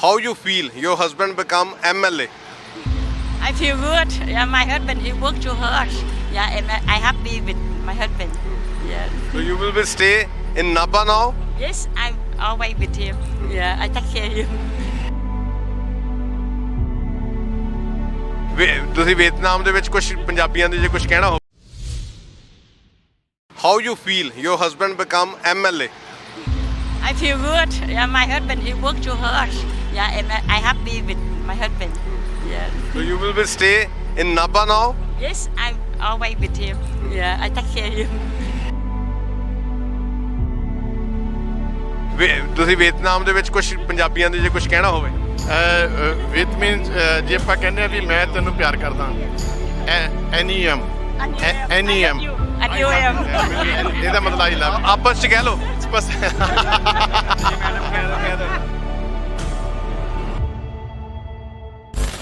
how you feel your husband become MLA? I feel good. Yeah, my husband he worked too hard. Yeah, and I, I happy with my husband. Yeah. So you will be stay in Nabha now? Yes, I'm always with him. Yeah, I take care of him. ਵੇ- ਤੁਸੀਂ Vietnam ਦੇ ਵਿੱਚ ਕੁਝ ਪੰਜਾਬੀਆਂ ਦੇ ਜੇ ਕੁਝ ਕਹਿਣਾ ਹੋ How you feel your husband become MLA? I feel good. Yeah, my husband he worked too hard. Yeah, and I, happy with my husband. Yeah. So you will be stay in Nabha now? Yes, I'm always with him. Yeah, I take care of him. ਵੇ- ਤੁਸੀਂ Vietnam ਦੇ ਵਿੱਚ ਕੁਝ ਪੰਜਾਬੀਆਂ ਦੇ ਜੇ ਕੁਝ ਕਹਿਣਾ ਹੋਵੇ ਵਿਦ ਮੀਨਸ ਜੇ ਆਪਾਂ ਕਹਿੰਦੇ ਆ ਵੀ ਮੈਂ ਤੈਨੂੰ ਪਿਆਰ ਕਰਦਾ ਐਨੀਐਮ ਐਨੀਐਮ I knew him. ਇਹਦਾ ਮਤਲਬ ਆਈ ਲਵ ਆਪਸ ਚ ਕਹਿ ਲਓ ਬਸ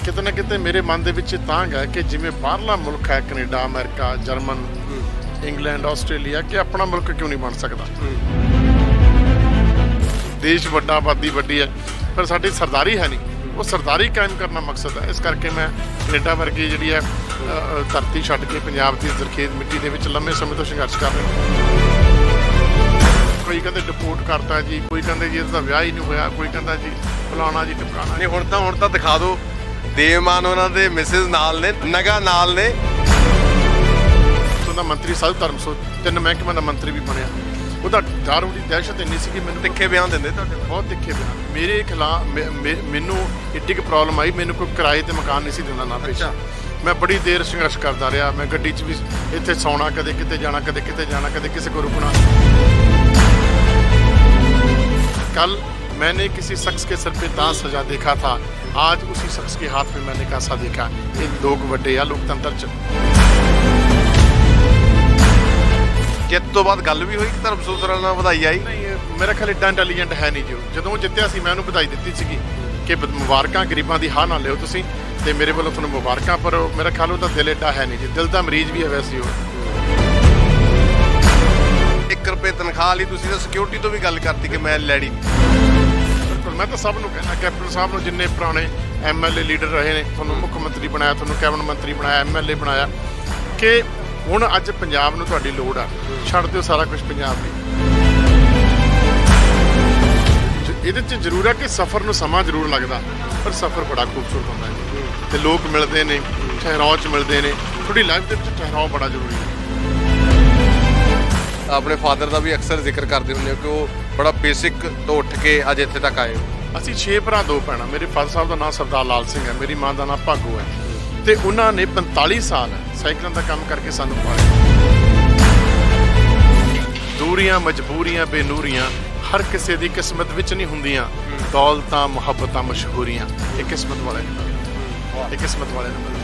ਕਿਤੇ ਨਾ ਕਿਤੇ ਮੇਰੇ ਮਨ ਦੇ ਵਿੱਚ ਤਾਂ ਹੈ ਕਿ ਜਿਵੇਂ ਬਾਹਰਲਾ ਮੁਲਕ ਹੈ Canada, America, German, England, Australia, ਕਿ ਆਪਣਾ ਮੁਲਕ ਕਿਉਂ ਨਹੀਂ ਬਣ ਸਕਦਾ? ਦੇਸ਼ ਵੱਡਾ, ਆਬਾਦੀ ਵੱਡੀ ਹੈ, ਪਰ ਸਾਡੀ ਸਰਦਾਰੀ ਹੈ ਨਹੀਂ। ਉਹ ਸਰਦਾਰੀ ਕਾਇਮ ਕਰਨਾ ਮਕਸਦ ਹੈ। ਇਸ ਕਰਕੇ ਮੈਂ ਕੈਨੇਡਾ ਵਰਗੀ ਜਿਹੜੀ ਹੈ ਧਰਤੀ ਛੱਡ ਕੇ ਪੰਜਾਬ ਦੀ ਜ਼ਰਖੇਜ਼ ਮਿੱਟੀ ਦੇ ਵਿੱਚ ਲੰਮੇ ਸਮੇਂ ਤੋਂ ਸੰਘਰਸ਼ ਕਰ ਰਿਹਾ ਕੋਈ ਕਹਿੰਦੇ ਡਿਪੋਰਟ ਕਰਤਾ ਜੀ, ਕੋਈ ਕਹਿੰਦੇ ਜੀ ਇਹਦਾ ਵਿਆਹ ਹੀ ਨਹੀਂ ਹੋਇਆ, ਕੋਈ ਕਹਿੰਦਾ ਜੀ ਫਲਾਣਾ ਜੀ ਟਿਕਾਣਾ ਨਹੀਂ, ਹੁਣ ਤਾਂ ਹੁਣ ਤਾਂ ਦਿਖਾ ਦਿਓ। ਦੇਵਮਾਨ ਉਹਨਾਂ ਦੇ ਮਿਸਿਸ ਨਾਲ ਨੇ ਨਗਾ ਨਾਲ ਨੇ। ਉਹਦਾ ਮੰਤਰੀ ਸਾਧ ਧਰਮ ਸੋ ਤਿੰਨ ਮਹਿਕਮਿਆਂ ਦਾ ਮੰਤਰੀ ਵੀ ਬਣਿਆ। ਉਹਦਾ ਡਰ ਉਹਦੀ ਦਹਿਸ਼ਤ ਇੰਨੀ ਸੀ ਕਿ ਮੈਨੂੰ ਤਿੱਖੇ ਬਿਆਨ ਦਿੰਦੇ ਤੁਹਾਡੇ ਬਹੁਤ ਤਿੱਖੇ ਬਿਆਨ। ਮੇਰੇ ਖਿਲਾਫ ਮੈਨੂੰ ਇੱਡੀ ਕੁ ਪ੍ਰੋਬਲਮ ਆਈ ਮੈਨੂੰ ਕੋਈ ਕਿਰਾਏ ਤੇ ਮਕਾਨ ਨਹੀਂ ਸੀ ਦਿੰਦਾ ਨਾ ਪੇਸ਼। ਮੈਂ ਬੜੀ ਦੇਰ ਸੰਘਰਸ਼ ਕਰਦਾ ਰਿਹਾ ਮੈਂ ਗੱਡੀ 'ਚ ਵੀ ਇੱਥੇ ਸੌਣਾ ਕਦੇ ਕਿਤੇ ਜਾਣਾ ਕਦੇ ਕਿਤੇ ਜਾਣਾ ਕਦੇ ਕਿਸੇ ਕੋ ਰੁਕਣਾ। कल मैंने किसी शख्स के सर पे ताज सजा देखा था आज उसी शख्स के हाथ में मैंने कासा देखा ये लोग ਵੱਡੇ ਆ ਲੋਕਤੰਤਰ ਚ ਜਿੱਤ ਤੋਂ ਬਾਅਦ ਗੱਲ ਵੀ ਹੋਈ ਧਰਮ ਸੂਤਰਾਂ ਨਾਲ ਵਧਾਈ ਆਈ ਨਹੀਂ ਇਹ ਮੇਰਾ ਖਿਆਲ ਏਡਾ ਇੰਟੈਲੀਜੈਂਟ ਹੈ ਨਹੀਂ ਜੀ ਉਹ। ਜਦੋਂ ਉਹ ਜਿੱਤਿਆ ਸੀ ਮੈਂ ਉਹਨੂੰ ਵਧਾਈ ਦਿੱਤੀ ਸੀਗੀ ਕਿ ਬ- ਮੁਬਾਰਕਾਂ ਗਰੀਬਾਂ ਦੀ ਹਾਂ ਨਾ ਲਿਓ ਤੁਸੀਂ ਤੇ ਮੇਰੇ ਵੱਲੋਂ ਤੁਹਾਨੂੰ ਮੁਬਾਰਕਾਂ ਪਰ ਉਹ- ਮੇਰਾ ਖਿਆਲ ਉਹਦਾ ਦਿਲ ਏਡਾ ਹੈ ਨਹੀਂ ਜੀ ਦਿਲ ਦਾ ਮਰੀਜ਼ ਵੀ ਹੈ ਵੈਸੇ ਉਹ 1 ਰੁਪਏ ਤਨਖਾਹ ਲਈ ਤੁਸੀਂ ਤਾਂ ਸਿਕਿਉਰਿਟੀ ਤੋਂ ਵੀ ਗੱਲ ਕਰਤੀ ਕਿ ਮੈਂ ਲੈਣੀ ਬਿਲਕੁਲ ਮੈਂ ਤਾਂ ਸਭ ਨੂੰ ਕਹਿੰਦਾ ਕੈਪਟਨ ਸਾਹਿਬ ਨੂੰ ਜਿੰਨੇ ਪੁਰਾਣੇ ਐਮਐਲਏ ਲੀਡਰ ਰਹੇ ਨੇ, ਤੁਹਾਨੂੰ ਮੁੱਖ ਮੰਤਰੀ ਬਣਾਇਆ, ਤੁਹਾਨੂੰ ਕੈਬਨਿਟ ਮੰਤਰੀ ਬਣਾਇਆ ਐਮਐਲਏ ਬਣਾਇਆ, ਕਿ ਹੁਣ ਅੱਜ ਪੰਜਾਬ ਨੂੰ ਤੁਹਾਡੀ ਲੋੜ ਆ। ਛੱਡ ਦਿਓ ਸਾਰਾ ਕੁਝ ਪੰਜਾਬ ਲਈ। ਇਹਦੇ 'ਚ ਜ਼ਰੂਰ ਹੈ ਕਿ ਸਫ਼ਰ ਨੂੰ ਸਮਾਂ ਜ਼ਰੂਰ ਲੱਗਦਾ, ਪਰ ਸਫ਼ਰ ਬੜਾ ਖੂਬਸੂਰਤ ਹੁੰਦਾ ਹੈ। ਤੇ ਲੋਕ ਮਿਲਦੇ ਨੇ, ਠਹਿਰਾਓ 'ਚ ਮਿਲਦੇ ਨੇ। ਤੁਹਾਡੀ ਲਾਈਫ ਦੇ ਵਿੱਚ ਠਹਿਰਾਓ ਬੜਾ ਜ਼ਰੂਰੀ ਹੈ। ਆਪਣੇ ਫਾਦਰ ਦਾ ਵੀ ਅਕਸਰ ਜ਼ਿਕਰ ਕਰਦੇ ਹੁੰਦੇ ਹੋ ਕਿ ਉਹ ਬੜਾ ਬੇਸਿਕ ਤੋਂ ਉੱਠ ਕੇ ਅੱਜ ਇੱਥੇ ਤੱਕ ਆਏ ਹੋ ਅਸੀਂ ਛੇ ਭਰਾ ਦੋ ਭੈਣਾਂ। ਮੇਰੇ ਫਾਦਰ ਸਾਹਿਬ ਦਾ ਨਾਮ ਸਰਦਾਰ ਲਾਲ ਸਿੰਘ ਹੈ। ਮੇਰੀ ਮਾਂ ਦਾ ਨਾਮ ਭਾਗੋ ਹੈ। ਤੇ ਉਹਨਾਂ ਨੇ 45 ਸਾਲ ਸਾਈਕਲਾਂ ਦਾ ਕੰਮ ਕਰਕੇ ਸਾਨੂੰ ਪਾਲਿਆ। ਦੂਰੀਆਂ ਮਜਬੂਰੀਆਂ ਬੇਨੂਰੀਆਂ ਹਰ ਕਿਸੇ ਦੀ ਕਿਸਮਤ ਵਿੱਚ ਨਹੀਂ ਹੁੰਦੀਆਂ। ਦੌਲਤਾਂ ਮੁਹੱਬਤਾਂ ਮਸ਼ਹੂਰੀਆਂ। ਇਹ ਕਿਸਮਤ ਵਾਲੇ ਨੂੰ ਇਹ ਕਿਸਮਤ ਵਾਲੇ ਨੂੰ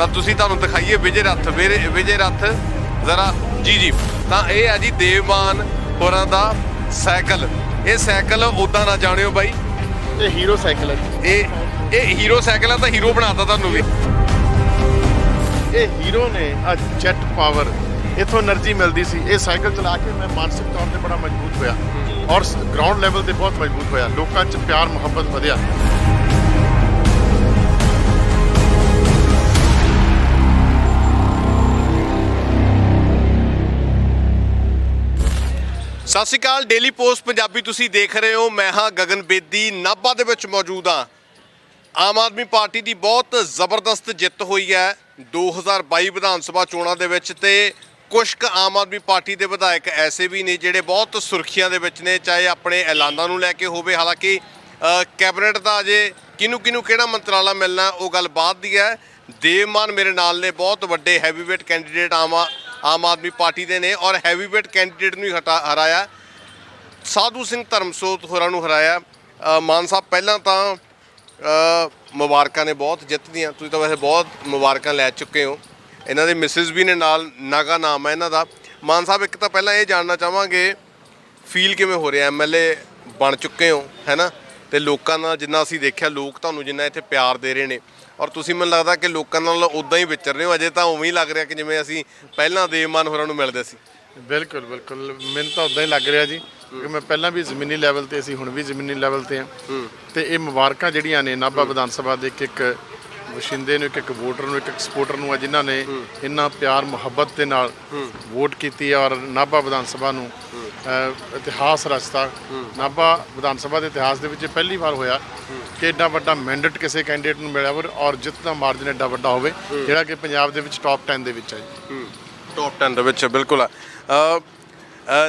ਤਾਂ ਤੁਸੀਂ ਤੁਹਾਨੂੰ ਦਿਖਾਈਏ ਵਿਜੇ ਰੱਥ ਵਿਜੇ ਰੱਥ। ਜ਼ਰਾ ਜੀ ਜੀ। ਤਾਂ ਇਹ ਆ ਜੀ ਦੇਵਮਾਨ ਹੋਰਾਂ ਦਾ ਸਾਈਕਲ। ਇਹ ਸਾਈਕਲ ਉਦਾਂ ਨਾ ਜਾਣਿਓ ਬਾਈ। ਇਹ ਹੀਰੋ ਸਾਈਕਲ ਹੈ ਇਹ ਇਹ ਹੀਰੋ ਸਾਈਕਲ ਆ ਤਾਂ ਹੀਰੋ ਬਣਾਤਾ ਤੁਹਾਨੂੰ ਵੀ। ਇਹ ਹੀਰੋ ਨੇ ਆ ਜੈਟ ਪਾਵਰ। ਇਥੋਂ એનર્ਜੀ ਮਿਲਦੀ ਸੀ। ਇਹ ਸਾਈਕਲ ਚਲਾ ਕੇ ਮੈਂ ਮਾਨਸਿਕ ਤੌਰ ਤੇ ਬੜਾ ਮਜ਼ਬੂਤ ਹੋਇਆ। ਔਰ ਗਰਾਊਂਡ ਲੈਵਲ ਤੇ ਬਹੁਤ ਮਜ਼ਬੂਤ ਹੋਇਆ। ਲੋਕਾਂ 'ਚ ਪਿਆਰ ਮੁਹੱਬਤ ਵਧਿਆ। ਸਤਿ ਸ਼੍ਰੀ ਅਕਾਲ ਡੇਲੀ ਪੋਸਟ ਪੰਜਾਬੀ ਤੁਸੀਂ ਦੇਖ ਰਹੇ ਹੋ। ਮੈਂ ਹਾਂ ਗਗਨ ਬੇਦੀ, ਨਾਭਾ ਦੇ ਵਿੱਚ ਮੌਜੂਦ ਹਾਂ। ਆਮ ਆਦਮੀ ਪਾਰਟੀ ਦੀ ਬਹੁਤ ਜ਼ਬਰਦਸਤ ਜਿੱਤ ਹੋਈ ਹੈ 2022 ਵਿਧਾਨ ਸਭਾ ਚੋਣਾਂ ਦੇ ਵਿੱਚ ਤੇ ਕੁਝ ਕੁ ਆਮ ਆਦਮੀ ਪਾਰਟੀ ਦੇ ਵਿਧਾਇਕ ਐਸੇ ਵੀ ਨੇ ਜਿਹੜੇ ਬਹੁਤ ਸੁਰਖੀਆਂ ਦੇ ਵਿੱਚ ਨੇ, ਚਾਹੇ ਆਪਣੇ ਐਲਾਨਾਂ ਨੂੰ ਲੈ ਕੇ ਹੋਵੇ। ਹਾਲਾਂਕਿ ਕੈਬਨਿਟ ਦਾ ਅਜੇ ਕਿਹਨੂੰ ਕਿਹਨੂੰ ਕਿਹੜਾ ਮੰਤਰਾਲਾ ਮਿਲਣਾ, ਉਹ ਗੱਲ ਬਾਅਦ ਦੀ ਹੈ। ਦੇਵਮਾਨ ਮੇਰੇ ਨਾਲ ਨੇ, ਬਹੁਤ ਵੱਡੇ heavyweight candidate Aam Aam Aadmi Party ਦੇ ਨੇ ਔਰ ਹੈਵੀਵੇਟ ਕੈਂਡੀਡੇਟ ਨੂੰ ਹਟਾ ਹਰਾਇਆ। ਸਾਧੂ ਸਿੰਘ ਧਰਮਸੋਤ ਹੋਰਾਂ ਨੂੰ ਹਰਾਇਆ। ਮਾਨ ਸਾਹਿਬ, ਪਹਿਲਾਂ ਤਾਂ ਮੁਬਾਰਕਾਂ ਨੇ ਬਹੁਤ ਜਿੱਤ ਦੀਆਂ। ਤੁਸੀਂ ਤਾਂ ਵੈਸੇ ਬਹੁਤ ਮੁਬਾਰਕਾਂ ਲੈ ਚੁੱਕੇ ਹੋ। ਇਹਨਾਂ ਦੇ ਮਿਸਿਸ ਵੀ ਨੇ ਨਾਲ, ਨਾਗਾ ਨਾਮ ਹੈ ਇਹਨਾਂ ਦਾ। ਮਾਨ ਸਾਹਿਬ, ਇੱਕ ਤਾਂ ਪਹਿਲਾਂ ਇਹ ਜਾਣਨਾ ਚਾਹਾਂਗੇ, ਫੀਲ ਕਿਵੇਂ ਹੋ ਰਿਹਾ? ਐਮਐਲਏ ਬਣ ਚੁੱਕੇ ਹੋ ਹੈਨਾ ਤੇ ਲੋਕਾਂ ਨਾਲ ਜਿੰਨਾ ਅਸੀਂ ਦੇਖਿਆ, ਲੋਕ ਤੁਹਾਨੂੰ ਜਿੰਨਾ ਇੱਥੇ ਪਿਆਰ ਦੇ ਰਹੇ ਨੇ। ਔਰ ਤੁਸੀਂ ਮੈਨੂੰ ਲੱਗਦਾ ਕਿ ਲੋਕਾਂ ਨਾਲ ਉਦਾਂ ਹੀ ਵਿਚਰ ਰਹੇ ਹੋ ਅਜੇ ਤਾਂ ਉਵੇਂ ਹੀ ਲੱਗ ਰਿਹਾ ਕਿ ਜਿਵੇਂ ਅਸੀਂ ਪਹਿਲਾਂ ਦੇਵਮਾਨ ਹੋਰਾਂ ਨੂੰ ਮਿਲਦੇ ਸੀ। ਬਿਲਕੁਲ ਬਿਲਕੁਲ। ਮੈਨੂੰ ਤਾਂ ਉਦਾਂ ਹੀ ਲੱਗ ਰਿਹਾ ਜੀ ਕਿਉਂਕਿ ਮੈਂ ਪਹਿਲਾਂ ਵੀ ਜ਼ਮੀਨੀ ਲੈਵਲ ਤੇ ਸੀ ਹੁਣ ਵੀ ਜ਼ਮੀਨੀ ਲੈਵਲ ਤੇ ਆ ਤੇ ਇਹ ਮੁਬਾਰਕਾਂ ਜਿਹੜੀਆਂ ਨੇ ਨਾਭਾ ਵਿਧਾਨ ਸਭਾ ਦੇ ਇੱਕ ਇੱਕ ਵਸ਼ਿੰਦੇ ਨੂੰ ਇੱਕ ਇੱਕ ਵੋਟਰ ਨੂੰ ਇੱਕ ਇੱਕ ਸਪੋਰਟਰ ਨੂੰ ਆ ਜਿਨ੍ਹਾਂ ਨੇ ਇੰਨਾ ਪਿਆਰ ਮੁਹੱਬਤ ਦੇ ਨਾਲ ਵੋਟ ਕੀਤੀ ਔਰ ਨਾਭਾ ਵਿਧਾਨ ਸਭਾ ਨੂੰ ਅ, ਇਤਿਹਾਸ ਰਚਤਾ ਨਾਭਾ ਵਿਧਾਨ ਸਭਾ ਦੇ ਇਤਿਹਾਸ ਦੇ ਵਿੱਚ ਇਹ ਪਹਿਲੀ ਵਾਰ ਹੋਇਆ ਕਿ ਏਡਾ ਵੱਡਾ ਮੈਂਡੇਟ ਕਿਸੇ ਕੈਂਡੀਡੇਟ ਨੂੰ ਮਿਲਿਆ ਹੋਵੇ ਔਰ ਜਿੱਤ ਦਾ ਮਾਰਜਨ ਏਡਾ ਵੱਡਾ ਹੋਵੇ ਜਿਹੜਾ ਕਿ ਪੰਜਾਬ ਦੇ ਵਿੱਚ ਟੌਪ 10 ਦੇ ਵਿੱਚ ਹੈ ਜੀ ਟੌਪ 10 ਦੇ ਵਿੱਚ ਬਿਲਕੁਲ ਆ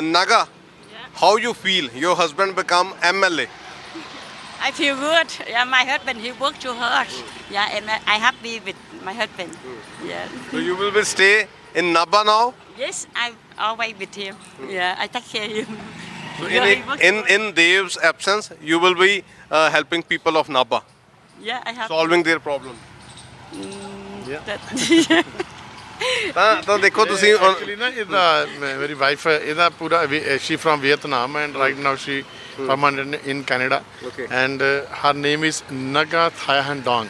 Nga how you feel your husband become MLA I feel good. Yeah, my husband he worked too hard. Yeah, and I, I happy with my husband. Yeah. So you will be stay in Nabha now? Yes, I always with him. Yeah, I take care of him. So Yeah, he in, works- in in Dev's absence, you will be uh, helping people of Nabha, yeah, I have solving their problem. that. ਤਾਂ ਤਾਂ ਦੇਖੋ ਤੁਸੀਂ ਹੁਣ- actually ਨਾ ਇਹਦਾ ਮੇਰੀ wife ਇਹਦਾ ਪੂਰਾ she from Vietnam and right now she permanent in Canada Okay. And her name is ਨਗਾ ਥਾਇਹੰਡੋਂਗ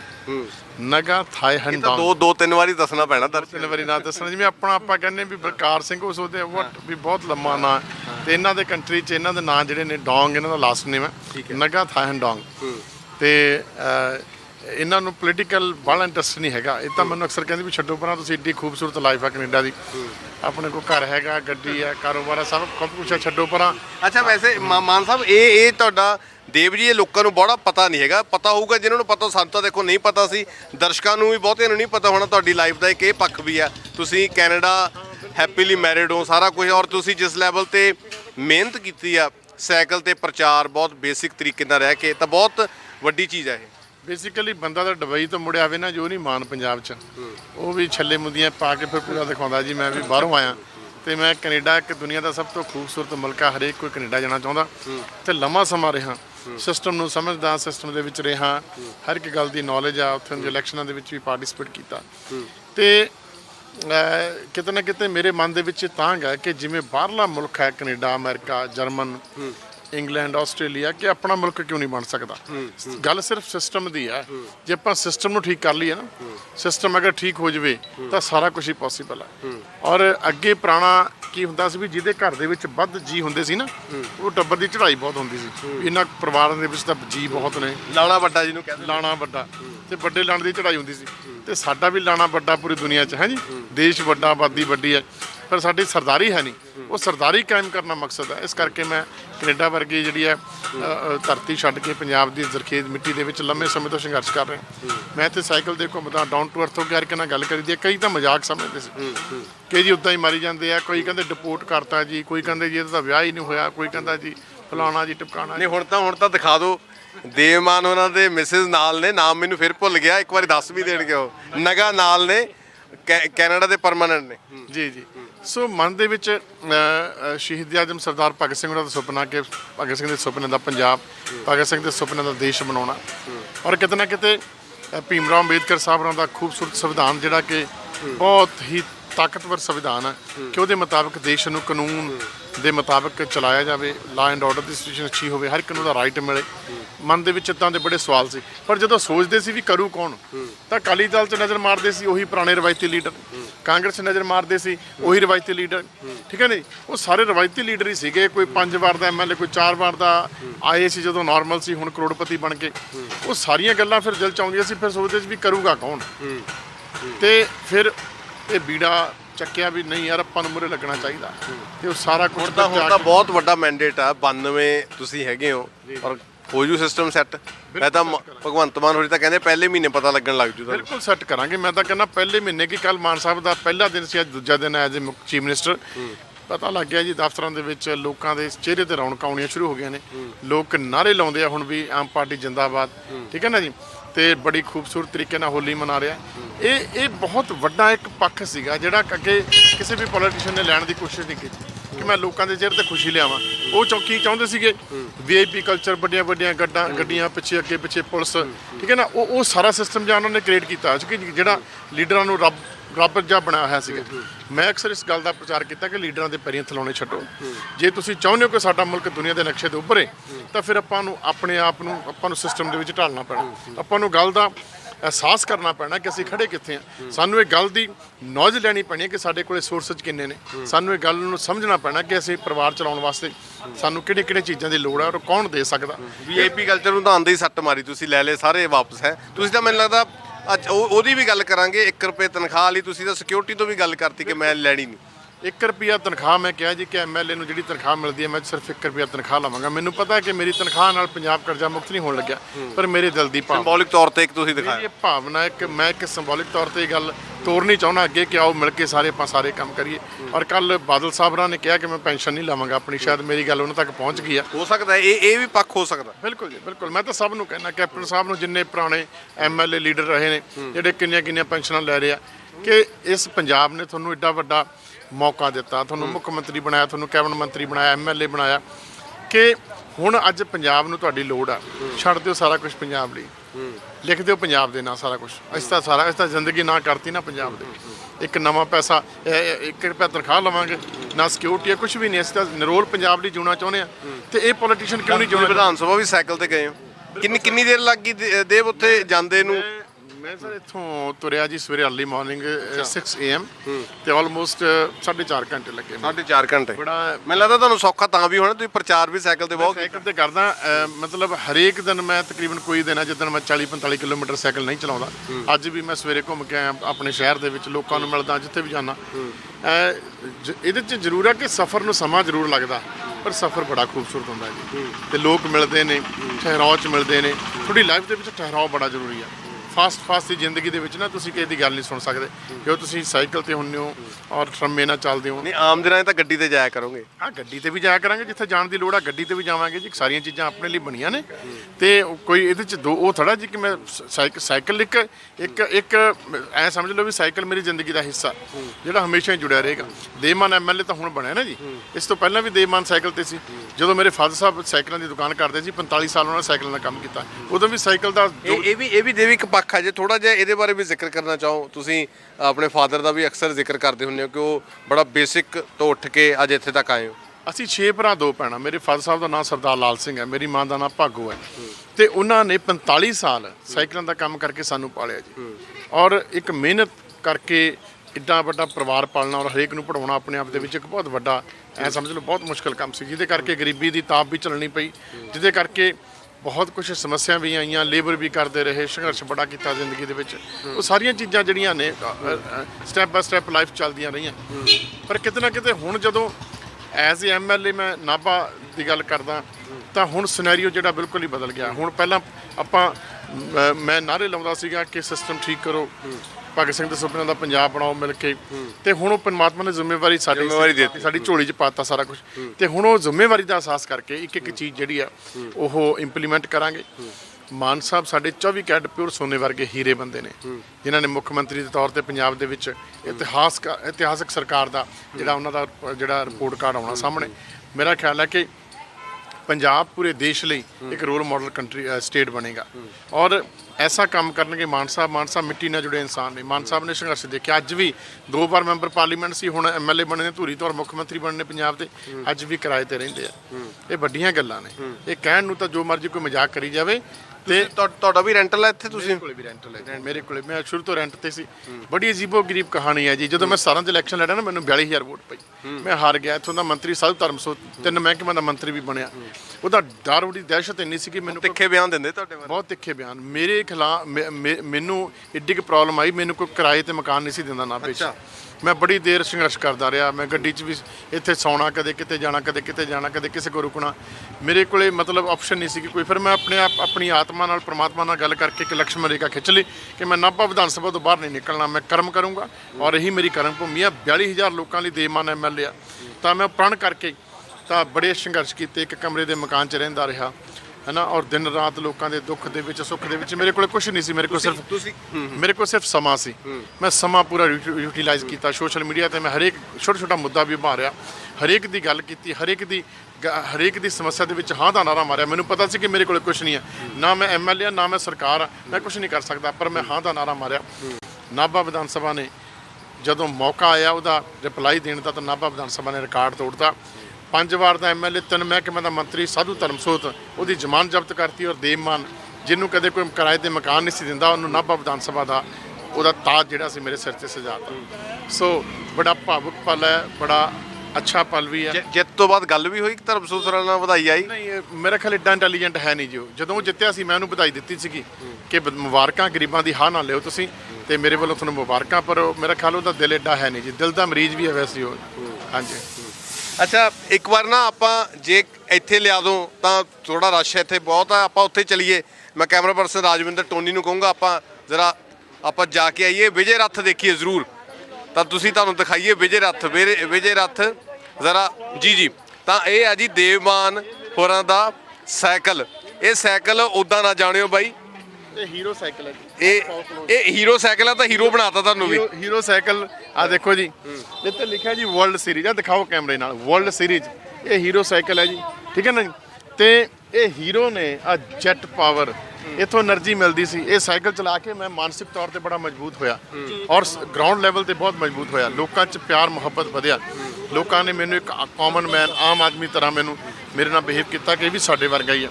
Nga ਇਹ ਤਾਂ ਦੋ ਦੋ ਤਿੰਨ ਵਾਰੀ ਦੱਸਣਾ ਪੈਣਾ ਤਿੰਨ ਦਰਸ਼ਕ ਵਾਰੀ ਨਾਂ ਦੱਸਣਾ। ਜਿਵੇਂ ਆਪਣਾ ਆਪਾਂ ਕਹਿੰਦੇ ਵੀ ਬਲਕਾਰ ਸਿੰਘ ਉਸ ਉਹਦੇ ਵਟ ਵੀ ਬਹੁਤ ਲੰਮਾ ਨਾਂ। ਤੇ ਇਹਨਾਂ ਦੇ ਕੰਟਰੀ 'ਚ ਇਹਨਾਂ ਦੇ ਨਾਂ ਜਿਹੜੇ ਨੇ ਡੋਂਗ ਇਹਨਾਂ ਦਾ ਲਾਸਟ ਨੇਮ ਹੈ। ਨਗਾ ਥਾਇਹੰਡੋਂਗ ਤੇ ਅਹ, ਇਹਨਾਂ ਨੂੰ ਪੋਲੀਟੀਕਲ ਬਾਹਲਾ ਇੰਟਰਸਟ ਨਹੀਂ ਹੈਗਾ। ਇਹ ਤਾਂ ਮੈਨੂੰ ਅਕਸਰ ਕਹਿੰਦੇ ਵੀ ਛੱਡੋ ਪਰਾਂ ਤੁਸੀਂ ਏਡੀ ਖੂਬਸੂਰਤ ਲਾਈਫ ਆ ਕੈਨੇਡਾ ਦੀ। ਆਪਣੇ ਕੋਲ ਘਰ ਹੈਗਾ ਗੱਡੀ ਹੈ ਕਾਰੋਬਾਰ ਹੈ ਸਭ ਕੁਝ ਕੁਛ ਹੈ ਛੱਡੋ ਪਰਾਂ ਅੱਛਾ ਵੈਸੇ ਮਾ- ਮਾਨ ਸਾਹਿਬ ਇਹ ਇਹ ਤੁਹਾਡਾ ਦੇਵ ਜੀ ਇਹ ਲੋਕਾਂ ਨੂੰ ਬੜਾ ਪਤਾ ਨਹੀਂ ਹੈਗਾ। ਪਤਾ ਹੋਊਗਾ ਜਿਨ੍ਹਾਂ ਨੂੰ ਪਤਾ ਸਾਨੂੰ ਤਾਂ ਦੇਖੋ ਨਹੀਂ ਪਤਾ ਸੀ। ਦਰਸ਼ਕਾਂ ਨੂੰ ਵੀ ਬਹੁਤਿਆਂ ਨੂੰ ਨਹੀਂ ਪਤਾ ਹੋਣਾ ਤੁਹਾਡੀ ਲਾਈਫ ਦਾ ਇੱਕ ਇਹ ਪੱਖ ਵੀ ਆ ਤੁਸੀਂ ਕੈਨੇਡਾ ਹੈਪੀਲੀ ਮੈਰਿਡ ਹੋ ਸਾਰਾ ਕੁਝ ਔਰ ਤੁਸੀਂ ਜਿਸ ਲੈਵਲ ਤੇ ਮਿਹਨਤ ਕੀਤੀ ਆ ਸਾਈਕਲ ਤੇ ਪ੍ਰਚਾਰ ਬਹੁਤ ਬੇਸਿਕ ਤਰੀਕੇ ਨਾਲ ਰਹਿ ਕੇ ਤਾਂ ਬਹੁਤ ਵੱਡੀ ਚੀਜ਼ ਆ ਇਹ। ਬੇਸਿਕਲੀ ਬੰਦਾ ਤਾਂ ਦੁਬਈ ਤੋਂ ਮੁੜਿਆ ਆਵੇ ਨਾ, ਜੋ ਨਹੀਂ ਮਾਨ ਪੰਜਾਬ 'ਚ। ਉਹ ਵੀ ਛੱਲੇ ਮੁੰਦੀਆਂ ਪਾ ਕੇ ਫਿਰ ਪੂਰਾ ਦਿਖਾਉਂਦਾ ਜੀ, ਮੈਂ ਵੀ ਬਾਹਰੋਂ ਆਇਆ। ਤੇ ਮੈਂ ਕੈਨੇਡਾ, ਇੱਕ ਦੁਨੀਆ ਦਾ ਸਭ ਤੋਂ ਖੂਬਸੂਰਤ ਮੁਲਕ ਆ, ਹਰੇਕ ਕੋਈ ਕੈਨੇਡਾ ਜਾਣਾ ਚਾਹੁੰਦਾ। ਤੇ ਲੰਮਾ ਸਮਾਂ ਰਿਹਾ। ਸਿਸਟਮ ਨੂੰ ਸਮਝਦਾ ਸਿਸਟਮ ਦੇ ਵਿੱਚ ਰਿਹਾ। ਹਰ ਇੱਕ ਗੱਲ ਦੀ ਨੌਲੇਜ ਆ, ਉੱਥੇ ਦੇ ਇਲੈਕਸ਼ਨਾਂ ਦੇ ਵਿੱਚ ਵੀ ਪਾਰਟਿਸਿਪੇਟ ਕੀਤਾ। ਤੇ ਕਿਤੇ ਨਾ ਕਿਤੇ ਮੇਰੇ ਮਨ ਦੇ ਵਿੱਚ ਤਾਂਗ ਹੈ ਕਿ ਜਿਵੇਂ ਬਾਹਰਲਾ ਮੁਲਕ ਹੈ, Canada, America, German England Australia ਕਿ ਆਪਣਾ ਮੁਲਕ ਕਿਉਂ ਨਹੀਂ ਬਣ ਸਕਦਾ? ਗੱਲ ਸਿਰਫ ਸਿਸਟਮ ਦੀ ਹੈ। ਜੇ ਆਪਾਂ ਸਿਸਟਮ ਨੂੰ ਠੀਕ ਕਰ ਲਈਏ ਨਾ ਸਿਸਟਮ ਅਗਰ ਠੀਕ ਹੋ ਜਵੇ ਤਾਂ ਸਾਰਾ ਕੁਝ ਹੀ ਪੋਸੀਬਲ ਹੈ। ਔਰ ਅੱਗੇ ਪੁਰਾਣਾ ਕੀ ਹੁੰਦਾ ਸੀ ਵੀ ਜਿਹਦੇ ਘਰ ਦੇ ਵਿੱਚ ਵੱਧ ਜੀ ਹੁੰਦੇ ਸੀ ਨਾ ਉਹ ਟੱਬਰ ਦੀ ਚੜ੍ਹਾਈ ਬਹੁਤ ਹੁੰਦੀ ਸੀ। ਇਹਨਾਂ ਪਰਿਵਾਰਾਂ ਦੇ ਵਿੱਚ ਤਾਂ ਜੀ ਬਹੁਤ ਨੇ। ਲਾਣਾ ਵੱਡਾ ਜੀ ਨੂੰ। ਕਹਿੰਦੇ ਲਾਣਾ ਵੱਡਾ। ਤੇ ਵੱਡੇ ਲਾਣ ਦੀ ਚੜ੍ਹਾਈ ਹੁੰਦੀ ਸੀ। ਤੇ ਸਾਡਾ ਵੀ ਲਾਣਾ ਵੱਡਾ ਪੂਰੀ ਦੁਨੀਆ 'ਚ ਹੈ ਜੀ। ਦੇਸ਼ ਵੱਡਾ ਆਬਾਦੀ ਵੱਡੀ ਹੈ। ਪਰ ਸਾਡੀ ਸਰਦਾਰੀ ਹੈ ਨਹੀਂ। ਉਹ ਸਰਦਾਰੀ ਕਾਇਮ ਕਰਨਾ ਮਕਸਦ ਹੈ। ਇਸ ਕਰਕੇ ਮੈਂ ਕੈਨੇਡਾ ਵਰਗੀ ਜਿਹੜੀ ਹੈ ਧਰਤੀ ਛੱਡ ਕੇ ਪੰਜਾਬ ਦੀ ਜ਼ਰਖੇਜ਼ ਮਿੱਟੀ ਦੇ ਵਿੱਚ ਲੰਮੇ ਸਮੇਂ ਤੋਂ ਸੰਘਰਸ਼ ਕਰ ਰਿਹਾ। ਮੈਂ ਤੇ ਸਾਈਕਲ ਦੇ ਘੁੰਮਦਾ ਡਾਊਨ ਟੂ ਅਰਥ ਹੋ ਕੇ ਹਰ ਗੱਲ ਕਰੀਦੀ ਹੈ। ਕਈ ਤਾਂ ਮਜ਼ਾਕ ਸਮਝਦੇ ਸੀ। ਕਿ ਜੀ ਉਦਾਂ ਹੀ ਮਾਰੀ ਜਾਂਦੇ ਆ। ਕੋਈ ਕਹਿੰਦੇ ਡਿਪੋਰਟ ਕਰਤਾ ਜੀ ਕੋਈ ਕਹਿੰਦੇ ਜੀ ਇਹਦਾ ਵਿਆਹ ਹੀ ਨਹੀਂ ਹੋਇਆ। ਕੋਈ ਕਹਿੰਦਾ ਜੀ ਫਲਾਣਾ ਜੀ ਟਪਕਾਣਾ ਨਹੀਂ ਹੁਣ ਤਾਂ ਹੁਣ ਤਾਂ ਦਿਖਾ ਦਿਓ ਦੇਵਮਾਨ ਉਹਨਾਂ ਦੇ ਮਿਸਿਸ ਨਾਲ ਨੇ। ਨਾਮ ਮੈਨੂੰ ਫਿਰ ਭੁੱਲ ਗਿਆ। ਇੱਕ ਵਾਰੀ ਦੱਸ ਵੀ ਦੇਣਗੇ ਉਹ। ਨਗਾ ਨਾਲ ਨੇ। ਕੈਨੇਡਾ ਦੇ ਪਰਮਾਨੈਂਟ ਨੇ। ਜੀ ਜੀ। ਸੋ ਮਨ ਦੇ ਵਿੱਚ ਅ, ਸ਼ਹੀਦ ਆਜ਼ਮ ਸਰਦਾਰ ਭਗਤ ਸਿੰਘ ਹੋਰਾਂ ਦਾ ਸੁਪਨਾ ਕਿ ਭਗਤ ਸਿੰਘ ਦੇ ਸੁਪਨੇ ਦਾ ਪੰਜਾਬ ਭਗਤ ਸਿੰਘ ਦੇ ਸੁਪਨੇ ਦਾ ਦੇਸ਼ ਬਣਾਉਣਾ। ਔਰ ਕਿਤੇ ਨਾ ਕਿਤੇ ਭੀਮ ਰਾਓ ਅੰਬੇਦਕਰ ਸਾਹਿਬ ਹੋਰਾਂ ਦਾ ਖੂਬਸੂਰਤ ਸੰਵਿਧਾਨ ਜਿਹੜਾ ਕਿ ਬਹੁਤ ਹੀ ਤਾਕਤਵਰ ਸੰਵਿਧਾਨ ਹੈ ਕਿ ਉਹਦੇ ਮੁਤਾਬਕ ਦੇਸ਼ ਨੂੰ ਕਾਨੂੰਨ ਦੇ ਮੁਤਾਬਕ ਚਲਾਇਆ ਜਾਵੇ law and order the situation ਅੱਛੀ ਹੋਵੇ ਹਰ ਇੱਕ ਨੂੰ ਦਾ ਰਾਈਟ ਮਿਲੇ। ਮਨ ਦੇ ਵਿੱਚ ਇਦਾਂ ਦੇ ਬੜੇ ਸਵਾਲ ਸੀ। ਪਰ ਜਦੋਂ ਸੋਚਦੇ ਸੀ ਵੀ ਕਰੂ ਕੌਣ ਤਾਂ ਅਕਾਲੀ ਦਲ 'ਚ ਨਜ਼ਰ ਮਾਰਦੇ ਸੀ ਉਹੀ ਪੁਰਾਣੇ ਰਵਾਇਤੀ ਲੀਡਰ ਕਾਂਗਰਸ ਨਜ਼ਰ ਮਾਰਦੇ ਸੀ ਉਹੀ ਰਵਾਇਤੀ ਲੀਡਰ। ਠੀਕ ਹੈ ਨਹੀਂ ਉਹ ਸਾਰੇ ਰਵਾਇਤੀ ਲੀਡਰ ਹੀ ਸੀਗੇ ਕੋਈ ਪੰਜ ਵਾਰ ਦਾ ਐਮਐਲਏ ਕੋਈ ਚਾਰ ਵਾਰ ਦਾ ਆਏ ਸੀ ਜਦੋਂ ਨਾਰਮਲ ਸੀ ਹੁਣ ਕਰੋੜਪਤੀ ਬਣ ਕੇ। ਉਹ ਸਾਰੀਆਂ ਗੱਲਾਂ ਫਿਰ ਦਿਲ ਚ ਆਉਂਦੀਆਂ ਸੀ ਫਿਰ ਸੋਚਦੇ ਸੀ ਵੀ ਕਰੂਗਾ ਕੌਣ? ਤੇ ਫਿਰ ਇਹ ਬੀੜਾ ਚੱਕਿਆ ਵੀ ਨਹੀਂ ਯਾਰ ਆਪਾਂ ਨੂੰ ਮੁਰੇ ਲੱਗਣਾ ਚਾਹੀਦਾ। ਤੇ ਉਹ ਸਾਰਾ ਕੁਝ ਤਾਂ ਹੁਣ ਤਾਂ ਬਹੁਤ ਵੱਡਾ ਮੈਂਡੇਟ ਆ 92 ਤੁਸੀਂ ਹੈਗੇ ਹੋ ਔਰ ਹੋ ਜੂ ਸਿਸਟਮ ਸੈੱਟ ਮੈਂ ਤਾਂ ਮ- ਭਗਵੰਤ ਮਾਨ ਹੋਰੀ ਤਾਂ ਕਹਿੰਦੇ ਪਹਿਲੇ ਮਹੀਨੇ ਪਤਾ ਲੱਗਣ ਲੱਗ ਜੂ ਤੁਹਾਨੂੰ। ਬਿਲਕੁਲ ਸੈੱਟ ਕਰਾਂਗੇ। ਮੈਂ ਤਾਂ ਕਹਿੰਦਾ ਪਹਿਲੇ ਮਹੀਨੇ ਕੀ ਕੱਲ ਮਾਨ ਸਾਹਿਬ ਦਾ ਪਹਿਲਾ ਦਿਨ ਸੀ, ਅੱਜ ਦੂਜਾ ਦਿਨ ਹੈ ਐਜ਼ ਚੀਫ ਮਿਨਿਸਟਰ। ਪਤਾ ਲੱਗ ਗਿਆ ਜੀ ਦਫ਼ਤਰਾਂ ਦੇ ਵਿੱਚ ਲੋਕਾਂ ਦੇ ਚਿਹਰੇ ਤੇ ਰੌਣਕਾਂ ਆਉਣੀਆਂ ਸ਼ੁਰੂ ਹੋ ਗਈਆਂ ਨੇ। ਲੋਕ ਨਾਰੇ ਲਾਉਂਦੇ ਆ ਹੁਣ ਵੀ ਆਮ ਪਾਰਟੀ ਜਿੰਦਾਬਾਦ। ਠੀਕ ਹੈ ਨਾ ਜੀ? ਤੇ ਬੜੀ ਖੂਬਸੂਰਤ ਤਰੀਕੇ ਨਾਲ ਹੋਲੀ ਮਨਾ ਰਿਹਾ। ਇਹ ਇਹ ਬਹੁਤ ਵੱਡਾ ਇੱਕ ਪੱਖ ਸੀਗਾ ਜਿਹੜਾ ਅੱਗੇ ਕਿਸੇ ਵੀ ਪੋਲੀਟੀਸ਼ੀਅਨ ਨੇ ਲੈਣ ਦੀ ਕੋਸ਼ਿਸ਼ ਨਹੀਂ ਕੀਤੀ। ਕਿ ਮੈਂ ਲੋਕਾਂ ਦੇ ਚਿਹਰੇ ਤੇ ਖੁਸ਼ੀ ਲਿਆਵਾਂ। ਉਹ ਚੌਕੀ ਚਾਹੁੰਦੇ ਸੀਗੇ? ਵੀਆਈਪੀ ਕਲਚਰ ਵੱਡੀਆਂ ਵੱਡੀਆਂ ਗੱਡਾਂ, ਗੱਡੀਆਂ ਪਿੱਛੇ ਅੱਗੇ ਪਿੱਛੇ ਪੁਲਿਸ, ਠੀਕ ਹੈ ਨਾ? ਉਹ ਉਹ ਸਾਰਾ ਸਿਸਟਮ ਜਾਂ ਉਹਨਾਂ ਨੇ ਕ੍ਰੀਏਟ ਕੀਤਾ ਕਿ ਜਿਹੜਾ ਲੀਡਰਾਂ ਨੂੰ ਰੱਬ ਰੱਬ ਜਿਹਾ ਬਣਾਇਆ ਹੋਇਆ ਸੀਗਾ। ਮੈਂ ਅਕਸਰ ਇਸ ਗੱਲ ਦਾ ਪ੍ਰਚਾਰ ਕੀਤਾ ਕਿ ਲੀਡਰਾਂ ਦੇ ਪੈਰੀਂ ਥਲਾਉਣੇ ਛੱਡੋ। ਜੇ ਤੁਸੀਂ ਚਾਹੁੰਦੇ ਹੋ ਕਿ ਸਾਡਾ ਮੁਲਕ ਦੁਨੀਆ ਦੇ ਨਕਸ਼ੇ ਤੇ ਉੱਭਰੇ ਤਾਂ ਫਿਰ ਆਪਾਂ ਨੂੰ ਆਪਣੇ ਆਪ ਨੂੰ, ਆਪਾਂ ਨੂੰ ਸਿਸਟਮ ਦੇ ਵਿੱਚ ਢਾਲਣਾ ਪੈਣਾ। ਆਪਾਂ ਨੂੰ ਗੱਲ ਦਾ ਅਹਿਸਾਸ ਕਰਨਾ ਪੈਣਾ ਕਿ ਅਸੀਂ ਖੜੇ ਕਿੱਥੇ ਆ। ਸਾਨੂੰ ਇਹ ਗੱਲ ਦੀ ਨੌਜ ਲੈਣੀ ਪੈਣੀ ਹੈ ਕਿ ਸਾਡੇ ਕੋਲੇ ਸੋਰਸਸ ਕਿੰਨੇ ਨੇ। ਸਾਨੂੰ ਇਹ ਗੱਲ ਨੂੰ ਸਮਝਣਾ ਪੈਣਾ ਕਿ ਅਸੀਂ ਪਰਿਵਾਰ ਚਲਾਉਣ ਵਾਸਤੇ ਸਾਨੂੰ ਕਿਹੜੇ ਕਿਹੜੇ ਚੀਜ਼ਾਂ ਦੀ ਲੋੜ ਹੈ ਔਰ ਕੌਣ ਦੇ ਸਕਦਾ? ਵੀਆਈਪੀ ਕਲਚਰ ਨੂੰ ਤਾਂ ਆਂਦੇ ਹੀ ਸੱਟ ਮਾਰੀ ਤੁਸੀਂ, ਲੈ ਲਏ ਸਾਰੇ ਵਾਪਸ, ਹੈ। ਤੁਸੀਂ ਤਾਂ ਮੈਨੂੰ ਲੱਗਦਾ ਅੱਜ ਉਹ- ਉਹਦੀ ਵੀ ਗੱਲ ਕਰਾਂਗੇ 1 ਰੁਪਏ ਤਨਖਾਹ ਲਈ ਤੁਸੀਂ ਤਾਂ ਸਿਕਿਉਰਿਟੀ ਤੋਂ ਵੀ ਗੱਲ ਕਰਤੀ ਕਿ ਮੈਂ ਲੈਣੀ ਨਹੀਂ। 1 ਰੁਪਿਆ ਤਨਖਾਹ ਮੈਂ ਕਿਹਾ ਜੀ ਕਿ ਐਮਐਲਏ ਨੂੰ ਜਿਹੜੀ ਤਨਖਾਹ ਮਿਲਦੀ ਹੈ ਮੈਂ ਸਿਰਫ 1 ਰੁਪਿਆ ਤਨਖਾਹ ਲਵਾਂਗਾ। ਮੈਨੂੰ ਪਤਾ ਹੈ ਕਿ ਮੇਰੀ ਤਨਖਾਹ ਨਾਲ ਪੰਜਾਬ ਕਰਜ਼ਾ ਮੁਕਤ ਨਹੀਂ ਹੋਣ ਲੱਗਿਆ ਪਰ ਮੇਰੇ ਦਿਲ ਦੀ ਭਾਵਨਾ। ਸਿੰਬੋਲਿਕ ਤੌਰ ਤੇ ਇੱਕ ਤੁਸੀਂ ਦਿਖਾਇਆ। ਇਹ ਭਾਵਨਾ ਹੈ ਕਿ ਮੈਂ ਇੱਕ ਸਿੰਬੋਲਿਕ ਤੌਰ ਤੇ ਇਹ ਗੱਲ ਤੋਰਨੀ ਚਾਹੁੰਦਾ ਅੱਗੇ ਕਿ ਆਓ ਮਿਲ ਕੇ ਸਾਰੇ ਆਪਾਂ ਸਾਰੇ ਕੰਮ ਕਰੀਏ। ਔਰ ਕੱਲ ਬਾਦਲ ਸਾਹਿਬ ਨੇ ਕਿਹਾ ਕਿ ਮੈਂ ਪੈਨਸ਼ਨ ਨਹੀਂ ਲਵਾਂਗਾ ਆਪਣੀ ਸ਼ਾਇਦ ਮੇਰੀ ਗੱਲ ਉਹਨਾਂ ਤੱਕ ਪਹੁੰਚ ਗਈ ਆ। ਹੋ ਸਕਦਾ ਇਹ ਇਹ ਵੀ ਪੱਖ ਹੋ ਸਕਦਾ। ਬਿਲਕੁਲ ਜੀ ਬਿਲਕੁਲ। ਮੈਂ ਤਾਂ ਸਭ ਨੂੰ ਕਹਿਣਾ ਕੈਪਟਨ ਸਾਹਿਬ ਨੂੰ ਜਿੰਨੇ ਪੁਰਾਣੇ ਐਮਐਲਏ ਲੀਡਰ ਰਹੇ ਨੇ ਜਿਹੜੇ ਕਿੰਨੀਆਂ ਕਿੰਨੀਆਂ ਪੈਨਸ਼ਨਾਂ ਲੈ ਰਹੇ ਆ ਕਿ ਇਸ ਪੰਜਾਬ ਨੇ ਤੁਹਾਨੂੰ ਐਡਾ ਵੱਡਾ ਮੌਕਾ ਦਿੱਤਾ ਤੁਹਾਨੂੰ ਮੁੱਖ ਮੰਤਰੀ ਬਣਾਇਆ ਤੁਹਾਨੂੰ ਕੈਬਨਿਟ ਮੰਤਰੀ ਬਣਾਇਆ ਐਮਐਲਏ ਬਣਾਇਆ ਕਿ ਹੁਣ ਅੱਜ ਪੰਜਾਬ ਨੂੰ ਤੁਹਾਡੀ ਲੋੜ ਆ ਛੱਡ ਦਿਓ ਸਾਰਾ ਕੁਝ ਪੰਜਾਬ ਲਈ। ਲਿਖ ਦਿਓ ਪੰਜਾਬ ਦੇ ਨਾਂ ਸਾਰਾ ਕੁਝ ਅਸੀਂ ਤਾਂ ਸਾਰਾ ਅਸੀਂ ਤਾਂ ਜ਼ਿੰਦਗੀ ਨਾ ਕਰਤੀ ਨਾ ਪੰਜਾਬ ਦੇ। ਇੱਕ ਨਵਾਂ ਪੈਸਾ ਇੱਕ ਰੁਪਿਆ ਤਨਖਾਹ ਲਵਾਂਗੇ ਨਾ ਸਿਕਿਉਰਿਟੀ ਕੁਝ ਵੀ ਨਹੀਂ ਅਸੀਂ ਤਾਂ ਨਿਰੋਲ ਪੰਜਾਬ ਲਈ ਜਿਉਣਾ ਚਾਹੁੰਦੇ ਆ। ਤੇ ਇਹ ਪੋਲੀਟੀਸ਼ੀਅਨ ਕਿਉਂ ਨਹੀਂ ਜਿਉਣਾ ਵਿਧਾਨ ਸਭਾ ਵੀ ਸਾਈਕਲ ਤੇ ਗਏ ਹੋ। ਕਿੰਨੀ ਕਿੰਨੀ ਦੇਰ ਲੱਗ ਗਈ ਦੇਵ ਉੱਥੇ ਜਾਂਦੇ ਨੂੰ? ਮੈਂ- ਸਰ ਇੱਥੋਂ ਤੁਰਿਆ ਜੀ ਸਵੇਰੇ अर्ਲੀ ਮਾਰਨਿੰਗ 6 ਏਐਮ ਤੇ ਆਲਮੋਸਟ 4.5 ਘੰਟੇ ਲੱਗੇ ਮੈਨੂੰ। 4.5 ਘੰਟੇ। ਬੜਾ ਮੈਨੂੰ ਲੱਗਦਾ ਤੁਹਾਨੂੰ ਸੌਖਾ ਤਾਂ ਵੀ ਹੋਣਾ ਤੁਸੀਂ ਪ੍ਰਚਾਰ ਵੀ ਸਾਈਕਲ ਤੇ ਬਹੁਤ ਸਾਈਕਲ ਤੇ ਕਰਦਾ ਅਹ, ਮਤਲਬ ਹਰੇਕ ਦਿਨ ਮੈਂ ਤਕਰੀਬਨ ਕੋਈ ਦਿਨ ਆ ਜਿੱਦਣ ਮੈਂ 40 45 ਕਿਲੋਮੀਟਰ ਸਾਈਕਲ ਨਹੀਂ ਚਲਾਉਂਦਾ। ਅੱਜ ਵੀ ਮੈਂ ਸਵੇਰੇ ਘੁੰਮ ਕੇ ਆਇਆ ਆਪਣੇ ਸ਼ਹਿਰ ਦੇ ਵਿੱਚ ਲੋਕਾਂ ਨੂੰ ਮਿਲਦਾ ਜਿੱਥੇ ਵੀ ਜਾਣਾ ਇਹਦੇ 'ਚ ਜ਼ਰੂਰ ਆ ਕਿ ਸਫ਼ਰ ਨੂੰ ਸਮਾਂ ਜ਼ਰੂਰ ਲੱਗਦਾ ਪਰ ਸਫ਼ਰ ਬੜਾ ਖੂਬਸੂਰਤ ਹੁੰਦਾ ਜੀ। ਤੇ ਲੋਕ ਮਿਲਦੇ ਨੇ ਠਹਿਰਾਓ 'ਚ ਮਿਲਦੇ ਨੇ। ਤੁਹਾਡੀ ਲਾਈਫ ਦੇ ਵਿੱਚ ਠਹਿਰਾਓ ਬੜਾ ਜ਼ਰੂਰੀ ਆ। ਫਾਸਟ ਫਾਸਟ ਦੀ ਜ਼ਿੰਦਗੀ ਦੇ ਵਿੱਚ ਨਾ ਤੁਸੀਂ ਕਿਸੇ ਦੀ ਗੱਲ ਨਹੀਂ ਸੁਣ ਸਕਦੇ। ਕਿਉਂ ਤੁਸੀਂ ਸਾਈਕਲ ਤੇ ਹੁੰਦੇ ਹੋ ਔਰ ਟਰਮੇ ਨਾਲ ਚੱਲਦੇ ਹੋ। ਨਹੀਂ ਆਮ ਦਿਨਾਂ 'ਚ ਤਾਂ ਗੱਡੀ ਤੇ ਜਾਇਆ ਕਰੋਗੇ। ਆ ਗੱਡੀ ਤੇ ਵੀ ਜਾਇਆ ਕਰਾਂਗੇ ਜਿੱਥੇ ਜਾਣ ਦੀ ਲੋੜ ਆ ਗੱਡੀ ਤੇ ਵੀ ਜਾਵਾਂਗੇ ਜੀ। ਸਾਰੀਆਂ ਚੀਜ਼ਾਂ ਆਪਣੇ ਲਈ ਬਣੀਆਂ ਨੇ। ਤੇ ਕੋਈ ਇਹਦੇ ਚ ਦੋ ਉਹ ਥੋੜਾ ਜੀ ਕਿ ਮੈਂ ਸਾਈਕਲ ਸਾਈਕਲ ਇੱਕ ਇੱਕ ਇੱਕ ਐ ਸਮਝ ਲਓ ਵੀ ਸਾਈਕਲ ਮੇਰੀ ਜ਼ਿੰਦਗੀ ਦਾ ਹਿੱਸਾ ਜਿਹੜਾ ਹਮੇਸ਼ਾ ਹੀ ਜੁੜਿਆ ਰਹੇਗਾ। ਦੇਮਾਨ ਐਮਐਲਏ ਤਾਂ ਹੁਣ ਬਣਿਆ ਨਾ ਜੀ। ਇਸ ਤੋਂ ਪਹਿਲਾਂ ਵੀ ਦੇਮਾਨ ਸਾਈਕਲ ਤੇ ਸੀ। ਜਦੋਂ ਮੇਰੇ ਫਾਦਰ ਸਾਹਿਬ ਸਾਈਕਲਾਂ ਦੀ ਦੁਕਾਨ ਕਰਦੇ ਸੀ 45 ਸਾਲ ਉਹਨਾਂ ਨੇ ਸਾਈਕਲਾਂ ਦਾ ਕੰਮ ਕੀਤਾ। ਉਦੋਂ ਵੀ ਸਾਈਕਲ ਦਾ ਇਹ ਵੀ ਇਹ ਵੀ ਦੇਵੀ ਇੱਕ ਪੱਖ ਹੈ ਜੇ ਥੋੜਾ ਜਿਹਾ ਇਹਦੇ ਬਾਰੇ ਵੀ ਜ਼ਿਕਰ ਕਰਨਾ ਚਾਹੋ ਤੁਸੀਂ ਆਪਣੇ ਫਾਦਰ ਦਾ ਵੀ ਅਕਸਰ ਜ਼ਿਕਰ ਕਰਦੇ ਹੁੰਦੇ ਹੋ ਕਿ ਉਹ ਬੜਾ ਬੇਸਿਕ ਤੋਂ ਉੱਠ ਕੇ ਅੱਜ ਇੱਥੇ ਤੱਕ ਆਏ ਹੋ। ਅਸੀਂ ਛੇ ਭਰਾ ਦੋ ਭੈਣਾਂ ਮੇਰੇ ਫਾਦਰ ਸਾਹਿਬ ਦਾ ਨਾਮ ਸਰਦਾਰ ਲਾਲ ਸਿੰਘ ਹੈ ਮੇਰੀ ਮਾਂ ਦਾ ਨਾਮ ਭਾਗੋ ਹੈ। ਤੇ ਉਹਨਾਂ ਨੇ 45 ਸਾਲ ਸਾਈਕਲਾਂ ਦਾ ਕੰਮ ਕਰਕੇ ਸਾਨੂੰ ਪਾਲਿਆ ਜੀ। ਔਰ ਇੱਕ ਮਿਹਨਤ ਕਰਕੇ ਇੱਡਾ ਵੱਡਾ ਪਰਿਵਾਰ ਪਾਲਣਾ ਔਰ ਹਰੇਕ ਨੂੰ ਪੜਾਉਣਾ ਆਪਣੇ ਆਪ ਦੇ ਵਿੱਚ ਇੱਕ ਬਹੁਤ ਵੱਡਾ ਐ ਸਮਝ ਲਓ ਬਹੁਤ ਮੁਸ਼ਕਲ ਕੰਮ ਸੀ ਜਿਹਦੇ ਕਰਕੇ ਗਰੀਬੀ ਦੀ ਤਾਪ ਵੀ ਝੱਲਣੀ ਪਈ ਜਿਹਦੇ ਕਰਕੇ ਬਹੁਤ ਕੁਝ ਸਮੱਸਿਆ ਵੀ ਆਈਆਂ ਲੇਬਰ ਵੀ ਕਰਦੇ ਰਹੇ, ਸੰਘਰਸ਼ ਬੜਾ ਕੀਤਾ ਜ਼ਿੰਦਗੀ ਦੇ ਵਿੱਚ। ਉਹ ਸਾਰੀਆਂ ਚੀਜ਼ਾਂ ਜਿਹੜੀਆਂ ਨੇ ਸਟੈਪ ਬਾਏ ਸਟੈਪ ਲਾਈਫ ਚੱਲਦੀਆਂ ਰਹੀਆਂ। ਪਰ ਕਿਤੇ ਨਾ ਕਿਤੇ ਹੁਣ ਜਦੋਂ ਐਜ਼ ਏ ਐਮਐਲਏ ਮੈਂ ਨਾਭਾ ਦੀ ਗੱਲ ਕਰਦਾ, ਤਾਂ ਹੁਣ ਸਿਨੈਰੀਓ ਜਿਹੜਾ ਬਿਲਕੁਲ ਹੀ ਬਦਲ ਗਿਆ। ਹੁਣ ਪਹਿਲਾਂ ਆਪਾਂ ਮੈਂ ਨਾਰੇ ਲਾਉਂਦਾ ਸੀਗਾ ਕਿ ਸਿਸਟਮ ਠੀਕ ਕਰੋ। ਭਗਤ ਸਿੰਘ ਦੇ ਸੁਪਨਿਆਂ ਦਾ ਪੰਜਾਬ ਬਣਾਓ ਮਿਲ ਕੇ। ਤੇ ਹੁਣ ਉਹ ਪਰਮਾਤਮਾ ਨੇ ਜ਼ਿੰਮੇਵਾਰੀ ਸਾਡੀ ਜ਼ਿੰਮੇਵਾਰੀ ਦੇ ਦਿੱਤੀ। ਸਾਡੀ ਝੋਲੀ 'ਚ ਪਾਤਾ ਸਾਰਾ ਕੁਝ ਤੇ ਹੁਣ ਉਹ ਜ਼ਿੰਮੇਵਾਰੀ ਦਾ ਅਹਿਸਾਸ ਕਰਕੇ ਇੱਕ ਇੱਕ ਚੀਜ਼ ਜਿਹੜੀ ਆ ਉਹ ਇੰਪਲੀਮੈਂਟ ਕਰਾਂਗੇ। ਮਾਨ ਸਾਹਿਬ ਸਾਡੇ 24 ਕੈਰਟ ਪਿਓਰ ਸੋਨੇ ਵਰਗੇ ਹੀਰੇ ਬੰਦੇ ਨੇ ਜਿਨ੍ਹਾਂ ਨੇ ਮੁੱਖ ਮੰਤਰੀ ਦੇ ਤੌਰ ਤੇ ਪੰਜਾਬ ਦੇ ਵਿੱਚ ਇਤਿਹਾਸ ਇਤਿਹਾਸਕ ਸਰਕਾਰ ਦਾ ਜਿਹੜਾ ਉਹਨਾਂ ਦਾ ਜਿਹੜਾ ਰਿਪੋਰਟ ਕਾਰਡ ਆਉਣਾ ਸਾਹਮਣੇ। ਮੇਰਾ ਖਿਆਲ ਹੈ ਕਿ ਪੰਜਾਬ ਪੂਰੇ ਦੇਸ਼ ਲਈ ਇੱਕ ਰੋਲ ਮਾਡਲ ਕੰਟਰੀ ਸਟੇਟ ਬਣੇਗਾ। ਔਰ ਐਸਾ ਕੰਮ ਕਰਨਗੇ ਮਾਨ ਸਾਹਿਬ ਮਾਨ ਸਾਹਿਬ ਮਿੱਟੀ ਨਾਲ ਜੁੜੇ ਇਨਸਾਨ ਨੇ। ਮਾਨ ਸਾਹਿਬ ਨੇ ਸੰਘਰਸ਼ ਦੇਖਿਆ। ਅੱਜ ਵੀ ਦੋ ਵਾਰ ਮੈਂਬਰ ਪਾਰਲੀਮੈਂਟ ਸੀ ਹੁਣ ਐਮਐਲਏ ਬਣੇ ਨੇ ਧੂਰੀ ਤੋਂ ਔਰ ਮੁੱਖ ਮੰਤਰੀ ਬਣੇ ਨੇ ਪੰਜਾਬ ਦੇ। ਅੱਜ ਵੀ ਕਿਰਾਏ ਤੇ ਰਹਿੰਦੇ ਆ। ਇਹ ਵੱਡੀਆਂ ਗੱਲਾਂ ਨੇ। ਇਹ ਕਹਿਣ ਨੂੰ ਤਾਂ ਜੋ ਮਰਜ਼ੀ ਕੋਈ ਮਜ਼ਾਕ ਕਰੀ ਜਾਵੇ ਤੇ ਤੁਹਾ- ਤੁਹਾਡਾ ਵੀ ਰੈਂਟਲ ਹੈ ਇੱਥੇ ਤੁਸੀਂ? ਕੋਲੇ ਵੀ ਰੈਂਟ ਹੈ ਮੇਰੇ ਕੋਲੇ ਮੈਂ ਸ਼ੁਰੂ ਤੋਂ ਰੈਂਟ ਤੇ ਸੀ। ਬੜੀ ਅਜੀਬੋ ਗਰੀਬ ਕਹਾਣੀ ਹੈ ਜੀ। ਜਦੋਂ ਮੈਂ ਸਾਰਾਂ 'ਚ ਇਲੈਕਸ਼ਨ ਲੜਿਆ ਨਾ ਮੈਨੂੰ 42000 ਵੋਟ ਪਈ। ਮੈਂ ਹਾਰ ਗਿਆ। ਇੱਥੋਂ ਦਾ ਮੰਤਰੀ ਸਾਧੂ ਧਰਮ ਸੋ ਤਿੰਨ ਮਹਿਕਮਿਆਂ ਦਾ ਮੰਤਰੀ ਵੀ ਬਣਿਆ। ਉਹਦਾ ਡਰ ਉਹਦੀ ਦਹਿਸ਼ਤ ਇੰਨੀ ਸੀ ਕਿ ਮੈਨੂੰ ਤਿੱਖੇ ਬਿਆਨ ਦਿੰਦੇ ਤੁਹਾਡੇ ਬਾਰੇ ਬਹੁਤ ਤਿੱਖੇ ਬਿਆਨ। ਮੇਰੇ ਖਿਲਾਫ ਮੈਨੂੰ ਏਡੀ ਕੁ ਪ੍ਰੋਬਲਮ ਆਈ। ਮੈਨੂੰ ਕੋਈ ਕਿਰਾਏ ਤੇ ਮਕਾਨ ਨਹੀਂ ਸੀ ਦਿੰਦਾ ਨਾ ਵੇਚ ਅੱਛਾ। ਮੈਂ ਬੜੀ ਦੇਰ ਸੰਘਰਸ਼ ਕਰਦਾ ਰਿਹਾ, ਮੈਂ ਗੱਡੀ 'ਚ ਵੀ ਇੱਥੇ ਸੌਣਾ, ਕਦੇ ਕਿਤੇ ਜਾਣਾ, ਕਦੇ ਕਿਤੇ ਜਾਣਾ, ਕਦੇ ਕਿਸੇ ਕੋਲ ਰੁਕਣਾ। ਮੇਰੇ ਕੋਲੇ ਮਤਲਬ ਆਪਸ਼ਨ ਨਹੀਂ ਸੀ ਕਿ ਕੋਈ। ਫਿਰ ਮੈਂ ਆਪਣੇ ਆਪ, ਆਪਣੀ ਆਤਮਾ ਨਾਲ, ਪ੍ਰਮਾਤਮਾ ਨਾਲ ਗੱਲ ਕਰਕੇ ਇੱਕ ਲਕਸ਼ਮ ਰੇਖਾ ਖਿੱਚ ਲਈ ਕਿ ਮੈਂ ਨਾਭਾ ਵਿਧਾਨ ਸਭਾ ਤੋਂ ਬਾਹਰ ਨਹੀਂ ਨਿਕਲਣਾ। ਮੈਂ ਕਰਮ ਕਰੂੰਗਾ ਔਰ ਇਹੀ ਮੇਰੀ ਕਰਮ ਭੂਮੀ ਆ। 42000 ਲੋਕਾਂ ਲਈ ਦੇਮਾਨ ਐਮਐਲਏ ਆ। ਤਾਂ ਮੈਂ ਪ੍ਰਣ ਕਰਕੇ ਤਾਂ ਬੜੇ ਸੰਘਰਸ਼ ਕੀਤੇ। ਇੱਕ ਕਮਰੇ ਦੇ ਮਕਾਨ 'ਚ ਰਹਿੰਦਾ ਰਿਹਾ। ਹੈਨਾ ਔਰ ਦਿਨ ਰਾਤ ਲੋਕਾਂ ਦੇ ਦੁੱਖ ਦੇ ਵਿੱਚ ਸੁੱਖ ਦੇ ਵਿੱਚ ਮੇਰੇ ਕੋਲੇ ਕੁਝ ਨਹੀਂ ਸੀ ਮੇਰੇ ਕੋਲ ਸਿਰਫ ਤੁਸੀਂ ਮੇਰੇ ਕੋਲ ਸਿਰਫ ਸਮਾਂ ਸੀ। ਮੈਂ ਸਮਾਂ ਪੂਰਾ ਯੂਟਿਲਾਈਜ਼ ਕੀਤਾ ਸੋਸ਼ਲ ਮੀਡੀਆ ਤੇ ਮੈਂ ਹਰੇਕ ਛੋਟਾ ਛੋਟਾ ਮੁੱਦਾ ਵੀ ਮਾਰਿਆ ਹਰੇਕ ਦੀ ਗੱਲ ਕੀਤੀ ਹਰੇਕ ਦੀ ਹਰੇਕ ਦੀ ਸਮੱਸਿਆ ਦੇ ਵਿੱਚ ਹਾਂ ਦਾ ਨਾਰਾ ਮਾਰਿਆ। ਮੈਨੂੰ ਪਤਾ ਸੀ ਕਿ ਮੇਰੇ ਕੋਲ ਕੁਝ ਨਹੀਂ ਹੈ। ਨਾ ਮੈਂ ਐਮਐਲਏ ਨਾ ਮੈਂ ਸਰਕਾਰ ਆ ਮੈਂ ਕੁਝ ਨਹੀਂ ਕਰ ਸਕਦਾ ਪਰ ਮੈਂ ਹਾਂ ਦਾ ਨਾਰਾ ਮਾਰਿਆ। ਨਾਭਾ ਵਿਧਾਨ ਸਭਾ ਨੇ ਜਦੋਂ ਮੌਕਾ ਆਇਆ ਉਹਦਾ ਰਿਪਲਾਈ ਦੇਣ ਦਾ ਤਾਂ ਨਾਭਾ ਵਿਧਾਨ ਸਭਾ ਨੇ ਰਿਕਾਰਡ ਤੋੜਤਾ। ਪੰਜ ਵਾਰ ਦਾ ਐਮਐਲਏ ਤਿੰਨ ਮਹਿਕਮੇ ਦਾ ਮੰਤਰੀ ਸਾਧੂ ਧਰਮਸੋਤ ਉਹਦੀ ਜ਼ਮਾਨਤ ਜ਼ਬਤ ਕਰਤੀ ਔਰ ਦੇਵਮਾਨ ਜਿਹਨੂੰ ਕਦੇ ਕੋਈ ਕਿਰਾਏ ਤੇ ਮਕਾਨ ਨਹੀਂ ਸੀ ਦਿੰਦਾ ਉਹਨੂੰ ਨਾਭਾ ਵਿਧਾਨ ਸਭਾ ਦਾ ਉਹਦਾ ਤਾਜ ਜਿਹੜਾ ਸੀ ਮੇਰੇ ਸਿਰ ਤੇ ਸਜਾਤਾ ਸੋ ਬੜਾ ਭਾਵੁਕ ਪਲ ਹੈ ਬੜਾ ਅੱਛਾ ਪਲ ਵੀ ਹੈ। ਜਿੱਤ ਤੋਂ ਬਾਅਦ ਗੱਲ ਵੀ ਹੋਈ ਕਿ ਧਰਮ ਸੂਤਰਾਂ ਨਾਲ ਵਧਾਈ ਆਈ? ਨਹੀਂ ਮੇਰਾ ਖਿਆਲ ਏਡਾ ਇੰਟੈਲੀਜੈਂਟ ਹੈ ਨਹੀਂ ਜੀ ਜਦੋਂ ਉਹ ਜਿੱਤਿਆ ਸੀ ਮੈਂ ਉਹਨੂੰ ਵਧਾਈ ਦਿੱਤੀ ਸੀਗੀ ਕਿ ਮੁਬਾਰਕਾਂ ਗਰੀਬਾਂ ਦੀ ਹਾਂ ਨਾ ਲਿਓ ਤੁਸੀਂ ਤੇ ਮੇਰੇ ਵੱਲੋਂ ਤੁਹਾਨੂੰ ਮੁਬਾਰਕਾਂ ਪਰ ਮੇਰਾ ਖਿਆਲ ਉਹਦਾ ਦਿਲ ਏਡਾ ਹੈ ਨਹੀਂ ਜੀ। ਦਿਲ ਦਾ ਮਰੀਜ਼ ਵੀ ਹੈ ਵੈਸੇ ਉਹ। ਹਾਂਜੀ। ਅੱਛਾ, ਇੱਕ ਵਾਰ ਨਾ ਆਪਾਂ ਜੇ ਇੱਥੇ ਲਿਆ ਦੋ, ਤਾਂ ਥੋੜਾ ਰਸ਼ ਇੱਥੇ, ਬਹੁਤ ਆ ਆਪਾਂ ਉੱਥੇ ਚਲੀਏ। ਮੈਂ ਕੈਮਰਾ ਪਰਸਨ ਰਾਜਵਿੰਦਰ ਟੋਨੀ ਨੂੰ ਕਹੂੰਗਾ, ਆਪਾਂ ਜ਼ਰਾ ਆਪਾਂ ਜਾ ਕੇ ਆਈਏ, ਵਿਜੇ ਰੱਥ ਦੇਖੀਏ ਜ਼ਰੂਰ। ਤਾਂ ਤੁਸੀਂ ਤੁਹਾਨੂੰ ਦਿਖਾਈਏ ਵਿਜੇ ਰੱਥ, ਵਿਰੇ- ਵਿਜੇ ਰੱਥ, ਜ਼ਰਾ, ਜੀ ਜੀ। ਤਾਂ ਇਹ ਆ ਜੀ ਦੇਵਮਾਨ ਹੋਰਾਂ ਦਾ ਸਾਈਕਲ। ਇਹ ਸਾਈਕਲ ਉਦਾਂ ਨਾ ਜਾਣਿਓ ਬਾਈ ਹੀਰੋ ਸਾਈਕਲ ਆ ਤਾਂ ਹੀਰੋ ਬਣਾਤਾ ਤੁਹਾਨੂੰ ਵੀ। ਹੀਰੋ- ਸਾਈਕਲ ਆ ਦੇਖੋ ਜੀ। ਇਹ ਲਿਖਿਆ ਜੀ ਵਰਲਡ ਸੀਰੀਜ਼ ਆ ਦਿਖਾਓ ਕੈਮਰੇ ਨਾਲ ਵਰਲਡ ਸੀਰੀਜ਼ ਇਹ ਹੀਰੋ ਸਾਈਕਲ ਹੈ ਜੀ ਠੀਕ ਹੈ ਨਾ ਜੀ? ਤੇ ਇਹ ਹੀਰੋ ਨੇ ਆ ਜੈਟ ਪਾਵਰ ਇਥੋਂ એનર્ਜੀ ਮਿਲਦੀ ਸੀ। ਇਹ ਸਾਈਕਲ ਚਲਾ ਕੇ ਮੈਂ ਮਾਨਸਿਕ ਤੌਰ ਤੇ ਬੜਾ ਮਜ਼ਬੂਤ ਹੋਇਆ। ਔਰ ਗਰਾਊਂਡ ਲੈਵਲ ਤੇ ਬਹੁਤ ਮਜ਼ਬੂਤ ਹੋਇਆ। ਲੋਕਾਂ 'ਚ ਪਿਆਰ ਮੁਹੱਬਤ ਵਧਿਆ। ਲੋਕਾਂ ਨੇ ਮੈਨੂੰ ਇੱਕ ਕਾਮਨ ਮੈਨ ਆਮ ਆਦਮੀ ਤਰ੍ਹਾਂ ਮੈਨੂੰ ਮੇਰੇ ਨਾਲ ਬਿਹੇਵ ਕੀਤਾ ਕਿ ਇਹ ਵੀ ਸਾਡੇ ਵਰਗਾ ਹੀ ਆ।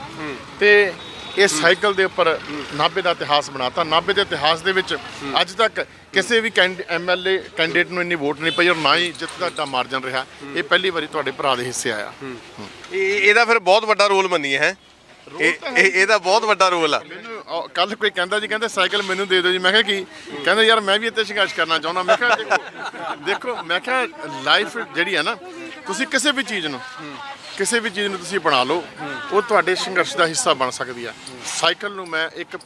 ਤੇ ਇਹ ਸਾਈਕਲ ਦੇ ਉੱਪਰ ਨਾਭੇ ਦਾ ਇਤਿਹਾਸ ਬਣਾਤਾ। ਨਾਭੇ ਦੇ ਇਤਿਹਾਸ ਦੇ ਵਿੱਚ ਅੱਜ ਤੱਕ ਕਿਸੇ ਵੀ ਐਮਐਲਏ ਕੈਂਡੀਡੇਟ ਨੂੰ ਇੰਨੀ ਵੋਟ ਨਹੀਂ ਪਈ ਔਰ ਨਾ ਹੀ ਜਿੱਤ ਦਾ ਏਡਾ ਮਾਰਜਨ ਰਿਹਾ। ਇਹ ਪਹਿਲੀ ਵਾਰੀ ਤੁਹਾਡੇ ਭਰਾ ਦੇ ਹਿੱਸੇ ਆਇਆ। ਇਹ ਇਹਦਾ ਫਿਰ ਬਹੁਤ ਵੱਡਾ ਰੋਲ ਮੰਨੀਏ ਹੈ? ਇਹ ਇਹ- ਇਹਦਾ ਬਹੁਤ ਵੱਡਾ ਰੋਲ ਆ। ਮੈਨੂੰ ਕੱਲ ਕੋਈ ਕਹਿੰਦਾ ਜੀ ਕਹਿੰਦੇ ਸਾਈਕਲ ਮੈਨੂੰ ਦੇ ਦਿਓ ਜੀ। ਮੈਂ ਕਿਹਾ ਕੀ? ਕਹਿੰਦਾ ਯਾਰ ਮੈਂ ਵੀ ਇੱਥੇ ਸੰਘਰਸ਼ ਕਰਨਾ ਚਾਹੁੰਦਾ। ਮੈਂ ਕਿਹਾ ਦੇਖੋ ਦੇਖੋ ਮੈਂ ਕਿਹਾ ਲਾਈਫ ਜਿਹੜੀ ਹੈ ਨਾ ਤੁਸੀਂ ਕਿਸੇ ਵੀ ਚੀਜ਼ ਨੂੰ ਕਿਸੇ ਵੀ ਚੀਜ਼ ਨੂੰ ਤੁਸੀਂ ਬਣਾ ਲਓ, ਉਹ ਤੁਹਾਡੇ ਸੰਘਰਸ਼ ਦਾ ਹਿੱਸਾ ਬਣ ਸਕਦੀ ਆ। ਸਾਈਕਲ ਨੂੰ ਮੈਂ ਇੱਕ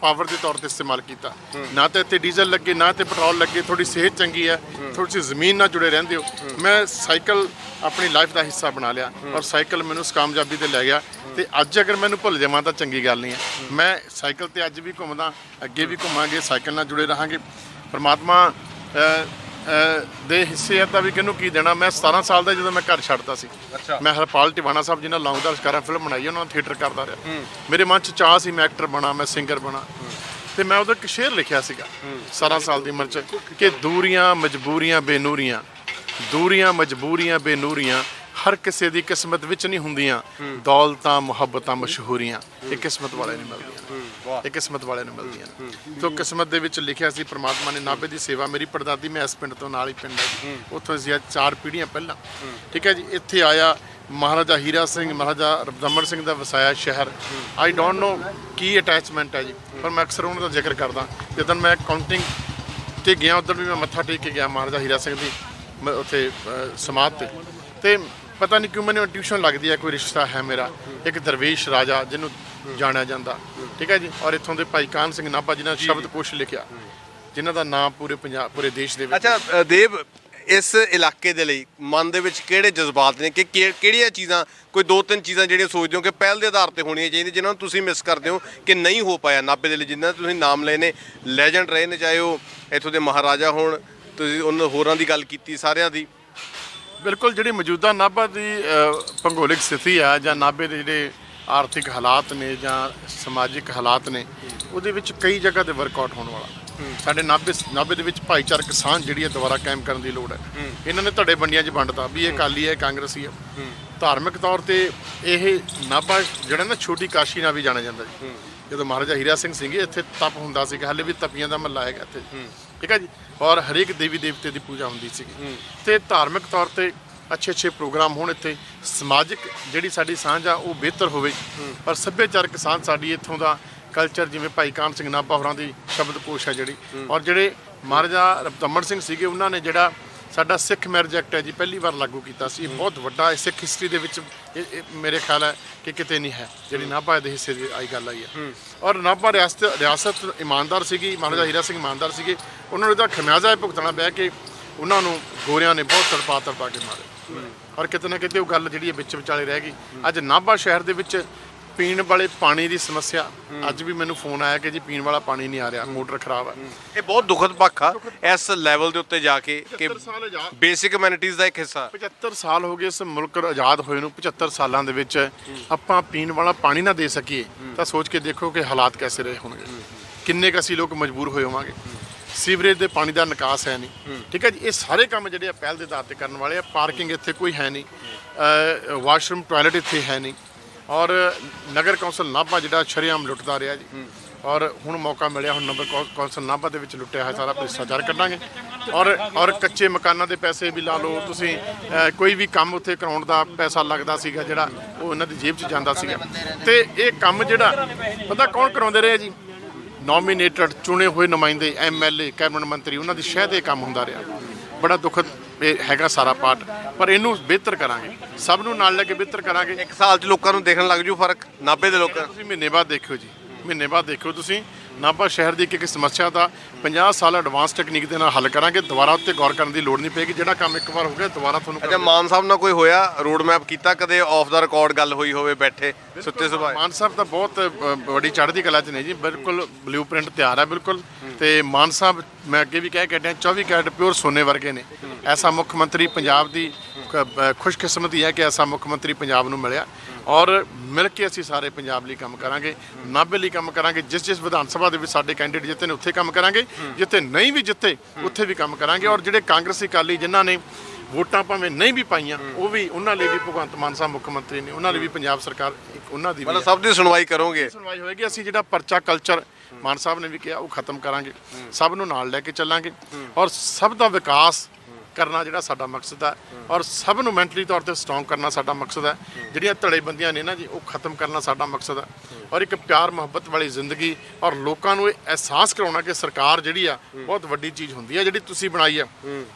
ਪਾਵਰ ਦੇ ਤੌਰ ਤੇ ਇਸਤੇਮਾਲ ਕੀਤਾ। ਨਾ ਤਾਂ ਇੱਥੇ ਡੀਜ਼ਲ ਲੱਗੇ, ਨਾ ਤੇ ਪੈਟਰੋਲ ਲੱਗੇ ਥੋੜੀ ਸਿਹਤ ਚੰਗੀ ਹੈ ਥੋੜੀ ਜਿਹੀ ਜ਼ਮੀਨ ਨਾਲ ਜੁੜੇ ਰਹਿੰਦੇ ਹੋ। ਮੈਂ ਸਾਈਕਲ ਆਪਣੀ ਲਾਈਫ ਦਾ ਹਿੱਸਾ ਬਣਾ ਲਿਆ ਔਰ ਸਾਈਕਲ ਮੈਨੂੰ ਉਸ ਕਾਮਯਾਬੀ ਤੇ ਲੈ ਗਿਆ। ਤੇ ਅੱਜ ਅਗਰ ਮੈਨੂੰ ਭੁੱਲ ਜਾਵਾਂ ਤਾਂ ਚੰਗੀ ਗੱਲ ਨਹੀਂ ਹੈ ਮੈਂ ਸਾਈਕਲ ਤੇ ਅੱਜ ਵੀ ਘੁੰਮਦਾ, ਅੱਗੇ ਵੀ ਘੁੰਮਾਂਗੇ, ਸਾਈਕਲ ਨਾਲ ਜੁੜੇ ਰਹਾਂਗੇ। ਪਰਮਾਤਮਾ ਦੇ ਹਿੱਸੇ ਆ ਤਾਂ ਵੀ ਕਿਹਨੂੰ ਕੀ ਦੇਣਾ? ਮੈਂ 17 ਸਾਲ ਦਾ ਜਦੋਂ ਮੈਂ ਘਰ ਛੱਡਤਾ ਸੀ। ਮੈਂ ਹਰਪਾਲ ਟਿਵਾਣਾ ਸਾਹਿਬ ਜੀ ਨਾਲ ਲੌਂਗਦਾਰ ਸ਼ਿਕਾਰਾ ਫਿਲਮ ਬਣਾਈ ਉਹਨਾਂ ਨਾਲ ਥੀਏਟਰ ਕਰਦਾ ਰਿਹਾ। ਮੇਰੇ ਮਨ 'ਚ ਚਾਹ ਸੀ ਮੈਂ ਐਕਟਰ ਬਣਾ ਮੈਂ ਸਿੰਗਰ ਬਣਾ। ਤੇ ਮੈਂ ਉਹਦਾ ਇੱਕ ਸ਼ੇਰ ਲਿਖਿਆ ਸੀਗਾ 17 ਸਾਲ ਦੀ ਉਮਰ 'ਚ ਕਿ ਦੂਰੀਆਂ ਮਜਬੂਰੀਆਂ ਬੇਨੂਰੀਆਂ ਦੂਰੀਆਂ ਮਜਬੂਰੀਆਂ ਬੇਨੂਰੀਆਂ ਹਰ ਕਿਸੇ ਦੀ ਕਿਸਮਤ ਵਿੱਚ ਨਹੀਂ ਹੁੰਦੀਆਂ ਦੌਲਤਾਂ ਮੁਹੱਬਤਾਂ ਮਸ਼ਹੂਰੀਆਂ ਇਹ ਕਿਸਮਤ ਵਾਲੇ ਨੂੰ ਮਿਲਦੀਆਂ। ਇਹ ਕਿਸਮਤ ਵਾਲਿਆਂ ਨੂੰ ਮਿਲਦੀਆਂ ਨੇ। ਸੋ ਕਿਸਮਤ ਦੇ ਵਿੱਚ ਲਿਖਿਆ ਸੀ ਪ੍ਰਮਾਤਮਾ ਨੇ ਨਾਭੇ ਦੀ ਸੇਵਾ ਮੇਰੀ ਪੜਦਾਦੀ ਮੈਂ ਇਸ ਪਿੰਡ ਤੋਂ ਨਾਲ ਹੀ ਪਿੰਡ ਹੈ। ਉੱਥੋਂ ਸੀ ਅੱਜ ਚਾਰ ਪੀੜ੍ਹੀਆਂ ਪਹਿਲਾਂ। ਠੀਕ ਹੈ ਜੀ ਇੱਥੇ ਆਇਆ ਮਹਾਰਾਜਾ ਹੀਰਾ ਸਿੰਘ ਮਹਾਰਾਜਾ ਰਬਦਮਨ ਸਿੰਘ ਦਾ ਵਸਾਇਆ ਸ਼ਹਿਰ। I don't know Ki attachment ਹੈ ਜੀ ਪਰ ਮੈਂ ਅਕਸਰ ਉਹਨਾਂ ਦਾ ਜ਼ਿਕਰ ਕਰਦਾ। ਜਦੋਂ ਮੈਂ ਕਾਊਂਟਿੰਗ ਤੇ ਗਿਆ ਉਧਰ ਵੀ ਮੈਂ ਮੱਥਾ ਟੇਕ ਕੇ ਗਿਆ ਮਹਾਰਾਜਾ ਹੀਰਾ ਸਿੰਘ ਦੀ ਉੱਥੇ ਅ, ਸਮਾਧ ਤੇ। ਤੇ ਪਤਾ ਨਹੀਂ ਕਿਉਂ ਮੈਨੂੰ ਟਿਊਸ਼ਨ ਲੱਗਦੀ ਹੈ ਕੋਈ ਰਿਸ਼ਤਾ ਹੈ ਮੇਰਾ। ਇੱਕ ਦਰਵੇਸ਼ ਰਾਜਾ ਜਿਹਨੂੰ ਜਾਣਿਆ ਜਾਂਦਾ। ਠੀਕ ਹੈ ਜੀ? ਔਰ ਇੱਥੋਂ ਦੇ ਭਾਈ ਕਾਨ ਸਿੰਘ ਨਾਭਾ ਜਿਨ੍ਹਾਂ ਨੇ ਸ਼ਬਦਕੋਸ਼ ਲਿਖਿਆ ਜਿਨ੍ਹਾਂ ਦਾ ਨਾਮ ਪੂਰੇ ਪੰਜਾਬ ਪੂਰੇ ਦੇਸ਼ ਦੇ ਵਿੱਚ ਅੱਛਾ ਅ, ਦੇਵ ਇਸ ਇਲਾਕੇ ਦੇ ਲਈ ਮਨ ਦੇ ਵਿੱਚ ਕਿਹੜੇ ਜਜ਼ਬਾਤ ਨੇ? ਕਿ ਕਿ- ਕਿਹੜੀਆਂ ਚੀਜ਼ਾਂ ਕੋਈ ਦੋ ਤਿੰਨ ਚੀਜ਼ਾਂ ਜਿਹੜੀਆਂ ਸੋਚਦੇ ਹੋ ਕਿ ਪਹਿਲ ਦੇ ਆਧਾਰ ਤੇ ਹੋਣੀਆਂ ਚਾਹੀਦੀਆਂ ਜਿਨ੍ਹਾਂ ਨੂੰ ਤੁਸੀਂ ਮਿਸ ਕਰਦੇ ਹੋ ਕਿ ਨਹੀਂ ਹੋ ਪਾਇਆ ਨਾਭੇ ਦੇ ਲਈ ਜਿਨ੍ਹਾਂ ਦੇ ਤੁਸੀਂ ਨਾਮ ਲਏ ਨੇ ਲੈਜੈਂਡ ਰਹੇ ਨੇ ਚਾਹੇ ਉਹ ਇੱਥੋਂ ਦੇ ਮਹਾਰਾਜਾ ਹੋਣ ਤੁਸੀਂ ਉਹਨਾਂ ਹੋਰਾਂ ਦੀ ਗੱਲ ਕੀਤੀ ਸਾਰਿਆਂ ਦੀ। ਬਿਲਕੁਲ ਜਿਹੜੀ ਮੌਜੂਦਾ ਨਾਭਾ ਦੀ ਅ, ਭੂਗੋਲਿਕ ਸਥਿਤੀ ਆ ਜਾਂ ਨਾਭੇ ਦੇ ਜਿਹੜੇ ਆਰਥਿਕ ਹਾਲਾਤ ਨੇ ਜਾਂ ਸਮਾਜਿਕ ਹਾਲਾਤ ਨੇ ਉਹਦੇ ਵਿੱਚ ਕਈ ਜਗ੍ਹਾ ਤੇ ਵਰਕਆਊਟ ਹੋਣ ਵਾਲਾ। ਸਾਡੇ ਨਾਭੇ ਨਾਭੇ ਦੇ ਵਿੱਚ ਭਾਈਚਾਰਕ ਸਾਂਝ ਜਿਹੜੀ ਹੈ ਦੁਬਾਰਾ ਕਾਇਮ ਕਰਨ ਦੀ ਲੋੜ ਹੈ। ਇਹਨਾਂ ਨੇ ਧੜੇ ਵੰਡੀਆਂ 'ਚ ਵੰਡਤਾ ਵੀ ਇਹ ਅਕਾਲੀ ਹੈ ਕਾਂਗਰਸੀ ਹੈ। ਧਾਰਮਿਕ ਤੌਰ ਤੇ ਇਹ ਨਾਭਾ ਜਿਹੜਾ ਨਾ ਛੋਟੀ ਕਾਸ਼ੀ ਨਾਲ ਵੀ ਜਾਣਿਆ ਜਾਂਦਾ ਜੀ। ਜਦੋਂ ਮਹਾਰਾਜਾ ਹੀਰਾ ਸਿੰਘ ਸੀਗੇ ਇੱਥੇ ਤਪ ਹੁੰਦਾ ਸੀਗਾ ਹਾਲੇ ਵੀ ਤਪੀਆਂ ਦਾ ਮਹੱਲਾ ਹੈਗਾ ਇੱਥੇ। ਠੀਕ ਹੈ ਜੀ? ਔਰ ਹਰੇਕ ਦੇਵੀ ਦੇਵਤੇ ਦੀ ਪੂਜਾ ਹੁੰਦੀ ਸੀਗੀ। ਤੇ ਧਾਰਮਿਕ ਤੌਰ ਤੇ ਅੱਛੇ ਅੱਛੇ ਪ੍ਰੋਗਰਾਮ ਹੋਣ ਇੱਥੇ ਸਮਾਜਿਕ ਜਿਹੜੀ ਸਾਡੀ ਸਾਂਝ ਆ ਉਹ ਬਿਹਤਰ ਹੋਵੇ। ਪਰ ਸੱਭਿਆਚਾਰਕ ਸਾਂਝ ਸਾਡੀ ਇੱਥੋਂ ਦਾ ਕਲਚਰ ਜਿਵੇਂ ਭਾਈ ਕਾਨ ਸਿੰਘ ਨਾਭਾ ਹੋਰਾਂ ਦੀ ਸ਼ਬਦਕੋਸ਼ ਹੈ ਜਿਹੜੀ। ਔਰ ਜਿਹੜੇ ਮਹਾਰਾਜਾ ਰਬਤਮਨ ਸਿੰਘ ਸੀਗੇ ਉਹਨਾਂ ਨੇ ਜਿਹੜਾ ਸਾਡਾ ਸਿੱਖ ਮੈਰਿਜ ਐਕਟ ਹੈ ਜੀ ਪਹਿਲੀ ਵਾਰ ਲਾਗੂ ਕੀਤਾ ਸੀ। ਇਹ ਬਹੁਤ ਵੱਡਾ ਹੈ ਸਿੱਖ ਹਿਸਟਰੀ ਦੇ ਵਿੱਚ ਮੇਰੇ ਖਿਆਲ ਹੈ ਕਿ ਕਿਤੇ ਨਹੀਂ ਹੈ ਜਿਹੜੀ ਨਾਭਾ ਦੇ ਹਿੱਸੇ ਦੀ ਆਈ ਗੱਲ ਆਈ ਹੈ। ਔਰ ਨਾਭਾ ਰਿਆਸਤ ਰਿਆਸਤ ਇਮਾਨਦਾਰ ਸੀਗੀ ਮਹਾਰਾਜਾ ਹੀਰਾ ਸਿੰਘ ਇਮਾਨਦਾਰ ਸੀਗੇ। ਉਹਨਾਂ ਨੂੰ ਇਹਦਾ ਖਮਿਆਜ਼ਾ ਭੁਗਤਣਾ ਪਿਆ ਕਿ ਉਹਨਾਂ ਨੂੰ ਗੋਰਿਆਂ ਨੇ ਬਹੁਤ ਤੜਪਾ ਤੜਪਾ ਕੇ ਮਾਰੇ ਔਰ ਕਿਤੇ ਨਾ ਕਿਤੇ ਉਹ ਗੱਲ ਜਿਹੜੀ ਹੈ ਵਿੱਚ ਵਿਚਾਲੇ ਰਹਿ ਗਈ। ਅੱਜ ਨਾਭਾ ਸ਼ਹਿਰ ਦੇ ਵਿੱਚ ਪੀਣ ਵਾਲੇ ਪਾਣੀ ਦੀ ਸਮੱਸਿਆ ਅੱਜ ਵੀ ਮੈਨੂੰ ਫੋਨ ਆਇਆ ਕਿ ਜੀ ਪੀਣ ਵਾਲਾ ਪਾਣੀ ਨਹੀਂ ਆ ਰਿਹਾ ਮੋਟਰ ਖਰਾਬ ਹੈ ਇਹ ਬਹੁਤ ਦੁਖਦ ਪੱਖ ਆ ਇਸ ਲੈਵਲ ਦੇ ਉੱਤੇ ਜਾ ਕੇ ਕਿ 75 ਸਾਲ ਆਜ਼ਾਦ ਬੇਸਿਕ ਕਮਿਊਨਿਟੀਜ਼ ਦਾ ਇੱਕ ਹਿੱਸਾ। 75 ਸਾਲ ਹੋ ਗਏ ਇਸ ਮੁਲਕ ਆਜ਼ਾਦ ਹੋਏ ਨੂੰ 75 ਸਾਲਾਂ ਦੇ ਵਿੱਚ ਆਪਾਂ ਪੀਣ ਵਾਲਾ ਪਾਣੀ ਨਾ ਦੇ ਸਕੀਏ ਤਾਂ ਸੋਚ ਕੇ ਦੇਖੋ ਕਿ ਹਾਲਾਤ ਕੈਸੇ ਰਹੇ ਹੋਣਗੇ। ਕਿੰਨੇ ਕੁ ਅਸੀਂ ਲੋਕ ਮਜਬੂਰ ਹੋਏ ਹੋਵਾਂਗੇ। ਸੀਵਰੇਜ ਦੇ ਪਾਣੀ ਦਾ ਨਿਕਾਸ ਹੈ ਨਹੀਂ। ਠੀਕ ਹੈ ਜੀ? ਇਹ ਸਾਰੇ ਕੰਮ ਜਿਹੜੇ ਆ ਪਹਿਲ ਦੇ ਆਧਾਰ ਤੇ ਕਰਨ ਵਾਲੇ ਆ। ਪਾਰਕਿੰਗ ਇੱਥੇ ਕੋਈ ਹੈ ਨਹੀਂ। ਵਾਸ਼ਰੂਮ ਟਾਇਲਟ ਇੱਥੇ ਹੈ ਨਹੀਂ। ਔਰ ਨਗਰ ਕੌਂਸਲ ਨਾਭਾ ਜਿਹੜਾ ਸ਼ਰੇਆਮ ਲੁੱਟਦਾ ਰਿਹਾ ਜੀ। ਔਰ ਹੁਣ ਮੌਕਾ ਮਿਲਿਆ ਹੁਣ ਨਗਰ ਕੌ- ਕੌਂਸਲ ਨਾਭਾ ਦੇ ਵਿੱਚ ਲੁੱਟਿਆ ਹੋਇਆ ਸਾਰਾ ਭ੍ਰਿਸ਼ਟਾਚਾਰ ਕੱਢਾਂਗੇ। ਔਰ ਔਰ ਕੱਚੇ ਮਕਾਨਾਂ ਦੇ ਪੈਸੇ ਵੀ ਲਾ ਲਓ। ਤੁਸੀਂ ਕੋਈ ਵੀ ਕੰਮ ਉੱਥੇ ਕਰਾਉਣ ਦਾ ਪੈਸਾ ਲੱਗਦਾ ਸੀਗਾ ਜਿਹੜਾ ਉਹ ਉਹਨਾਂ ਦੀ ਜੇਬ 'ਚ ਜਾਂਦਾ ਸੀਗਾ। ਤੇ ਇਹ ਕੰਮ ਜਿਹੜਾ ਪਤਾ ਕੌਣ ਕਰਾਉਂਦੇ ਰਹੇ ਜੀ? ਨੋਮੀਨੇਟਡ ਚੁਣੇ ਹੋਏ ਨੁਮਾਇੰਦੇ ਐਮਐਲਏ ਕੈਬਨਿਟ ਮੰਤਰੀ ਉਹਨਾਂ ਦੀ ਸ਼ਹਿ ਦੇ ਕੰਮ ਹੁੰਦਾ ਰਿਹਾ। ਬੜਾ ਦੁਖਦ ਇਹ ਹੈਗਾ ਸਾਰਾ ਪਾਰਟ ਪਰ ਇਹਨੂੰ ਬਿਹਤਰ ਕਰਾਂਗੇ। ਸਭ ਨੂੰ ਨਾਲ ਲੈ ਕੇ ਬਿਹਤਰ ਕਰਾਂਗੇ। ਇੱਕ ਸਾਲ 'ਚ ਲੋਕਾਂ ਨੂੰ ਦੇਖਣ ਲੱਗ ਜੂ ਫ਼ਰਕ ਨਾਭੇ ਦੇ ਲੋਕਾਂ। ਤੁਸੀਂ ਮਹੀਨੇ ਬਾਅਦ ਦੇਖਿਓ ਜੀ। ਮਹੀਨੇ ਬਾਅਦ ਦੇਖਿਓ ਤੁਸੀਂ। ਨਾਭਾ ਸ਼ਹਿਰ ਦੀ ਇੱਕ ਇੱਕ ਸਮੱਸਿਆ ਦਾ 50 ਸਾਲ ਐਡਵਾਂਸ ਟੈਕਨੀਕ ਦੇ ਨਾਲ ਹੱਲ ਕਰਾਂਗੇ ਦੁਬਾਰਾ ਉੱਤੇ ਗੌਰ ਕਰਨ ਦੀ ਲੋੜ ਨਹੀਂ ਪਏਗੀ ਜਿਹੜਾ ਕੰਮ ਇੱਕ ਵਾਰ ਹੋ ਗਿਆ ਦੁਬਾਰਾ ਤੁਹਾਨੂੰ ਅੱਛਾ ਮਾਨ ਸਾਹਿਬ ਨਾਲ ਕੋਈ ਹੋਇਆ? ਰੋਡ ਮੈਪ ਕੀਤਾ ਕਦੇ ਆਫ ਦਾ ਰਿਕਾਰਡ ਗੱਲ ਹੋਈ ਹੋਵੇ ਬੈਠੇ ਸੁੱਤੇ ਸੁਭਾਏ ਮਾਨ ਸਾਹਿਬ ਤਾਂ ਬਹੁਤ ਬੜੀ ਚੜ੍ਹਦੀ ਕਲਾ 'ਚ ਨੇ ਜੀ ਬਿਲਕੁਲ ਬਲੂਪ੍ਰਿੰਟ ਤਿਆਰ ਹੈ ਬਿਲਕੁਲ। ਤੇ ਮਾਨ ਸਾਹਿਬ ਮੈਂ ਅੱਗੇ ਵੀ ਕਹਿ ਕੇ ਹਟਿਆ 24 ਕੈਰਟ ਪਿਓਰ ਸੋਨੇ ਵਰਗੇ ਨੇ। ਐਸਾ ਮੁੱਖ ਮੰਤਰੀ ਪੰਜਾਬ ਦੀ ਖੁਸ਼ਕਿਸਮਤੀ ਹੈ ਕਿ ਐਸਾ ਮੁੱਖ ਮੰਤਰੀ ਪੰਜਾਬ ਨੂੰ ਮਿਲਿਆ। ਔਰ ਮਿਲ ਕੇ ਅਸੀਂ ਸਾਰੇ ਪੰਜਾਬ ਲਈ ਕੰਮ ਕਰਾਂਗੇ ਨਾਭੇ ਲਈ ਕੰਮ ਕਰਾਂਗੇ ਜਿਸ ਜਿਸ ਵਿਧਾਨ ਸਭਾ ਦੇ ਵਿੱਚ ਸਾਡੇ ਕੈਂਡੀਡੇਟ ਜਿੱਤੇ ਨੇ ਉੱਥੇ ਕੰਮ ਕਰਾਂਗੇ ਜਿੱਥੇ ਨਹੀਂ ਵੀ ਜਿੱਤੇ ਉੱਥੇ ਵੀ ਕੰਮ ਕਰਾਂਗੇ ਔਰ ਜਿਹੜੇ ਕਾਂਗਰਸੀ ਅਕਾਲੀ ਜਿਨ੍ਹਾਂ ਨੇ ਵੋਟਾਂ ਭਾਵੇਂ ਨਹੀਂ ਵੀ ਪਾਈਆਂ ਉਹ ਵੀ ਉਹਨਾਂ ਲਈ ਵੀ ਭਗਵੰਤ ਮਾਨ ਸਾਹਿਬ ਮੁੱਖ ਮੰਤਰੀ ਨੇ ਉਹਨਾਂ ਲਈ ਵੀ ਪੰਜਾਬ ਸਰਕਾਰ ਇੱਕ ਉਹਨਾਂ ਦੀ ਵੀ ਮਤਲਬ। ਸਭ ਦੀ ਸੁਣਵਾਈ ਕਰੋਗੇ ਸੁਣਵਾਈ ਹੋਏਗੀ ਅਸੀਂ ਜਿਹੜਾ ਪਰਚਾ ਕਲਚਰ ਮਾਨ ਸਾਹਿਬ ਨੇ ਵੀ ਕਿਹਾ ਉਹ ਖਤਮ ਕਰਾਂਗੇ ਸਭ ਨੂੰ ਨਾਲ ਲੈ ਕੇ ਚੱਲਾਂਗੇ ਔਰ ਸਭ ਦਾ ਵਿਕਾਸ ਕਰਨਾ ਜਿਹੜਾ ਸਾਡਾ ਮਕਸਦ ਹੈ ਔਰ ਸਭ ਨੂੰ ਮੈਂਟਲੀ ਤੌਰ ਤੇ ਸਟਰੋਂਗ ਕਰਨਾ ਸਾਡਾ ਮਕਸਦ ਹੈ ਜਿਹੜੀਆਂ ਧੜੇਬੰਦੀਆਂ ਨੇ ਨਾ ਜੀ ਉਹ ਖਤਮ ਕਰਨਾ ਸਾਡਾ ਮਕਸਦ ਹੈ ਔਰ ਇੱਕ ਪਿਆਰ ਮੁਹੱਬਤ ਵਾਲੀ ਜ਼ਿੰਦਗੀ ਔਰ ਲੋਕਾਂ ਨੂੰ ਇਹ ਅਹਿਸਾਸ ਕਰਾਉਣਾ ਕਿ ਸਰਕਾਰ ਜਿਹੜੀ ਆ ਬਹੁਤ ਵੱਡੀ ਚੀਜ਼ ਹੁੰਦੀ ਹੈ ਜਿਹੜੀ ਤੁਸੀਂ ਬਣਾਈ ਆ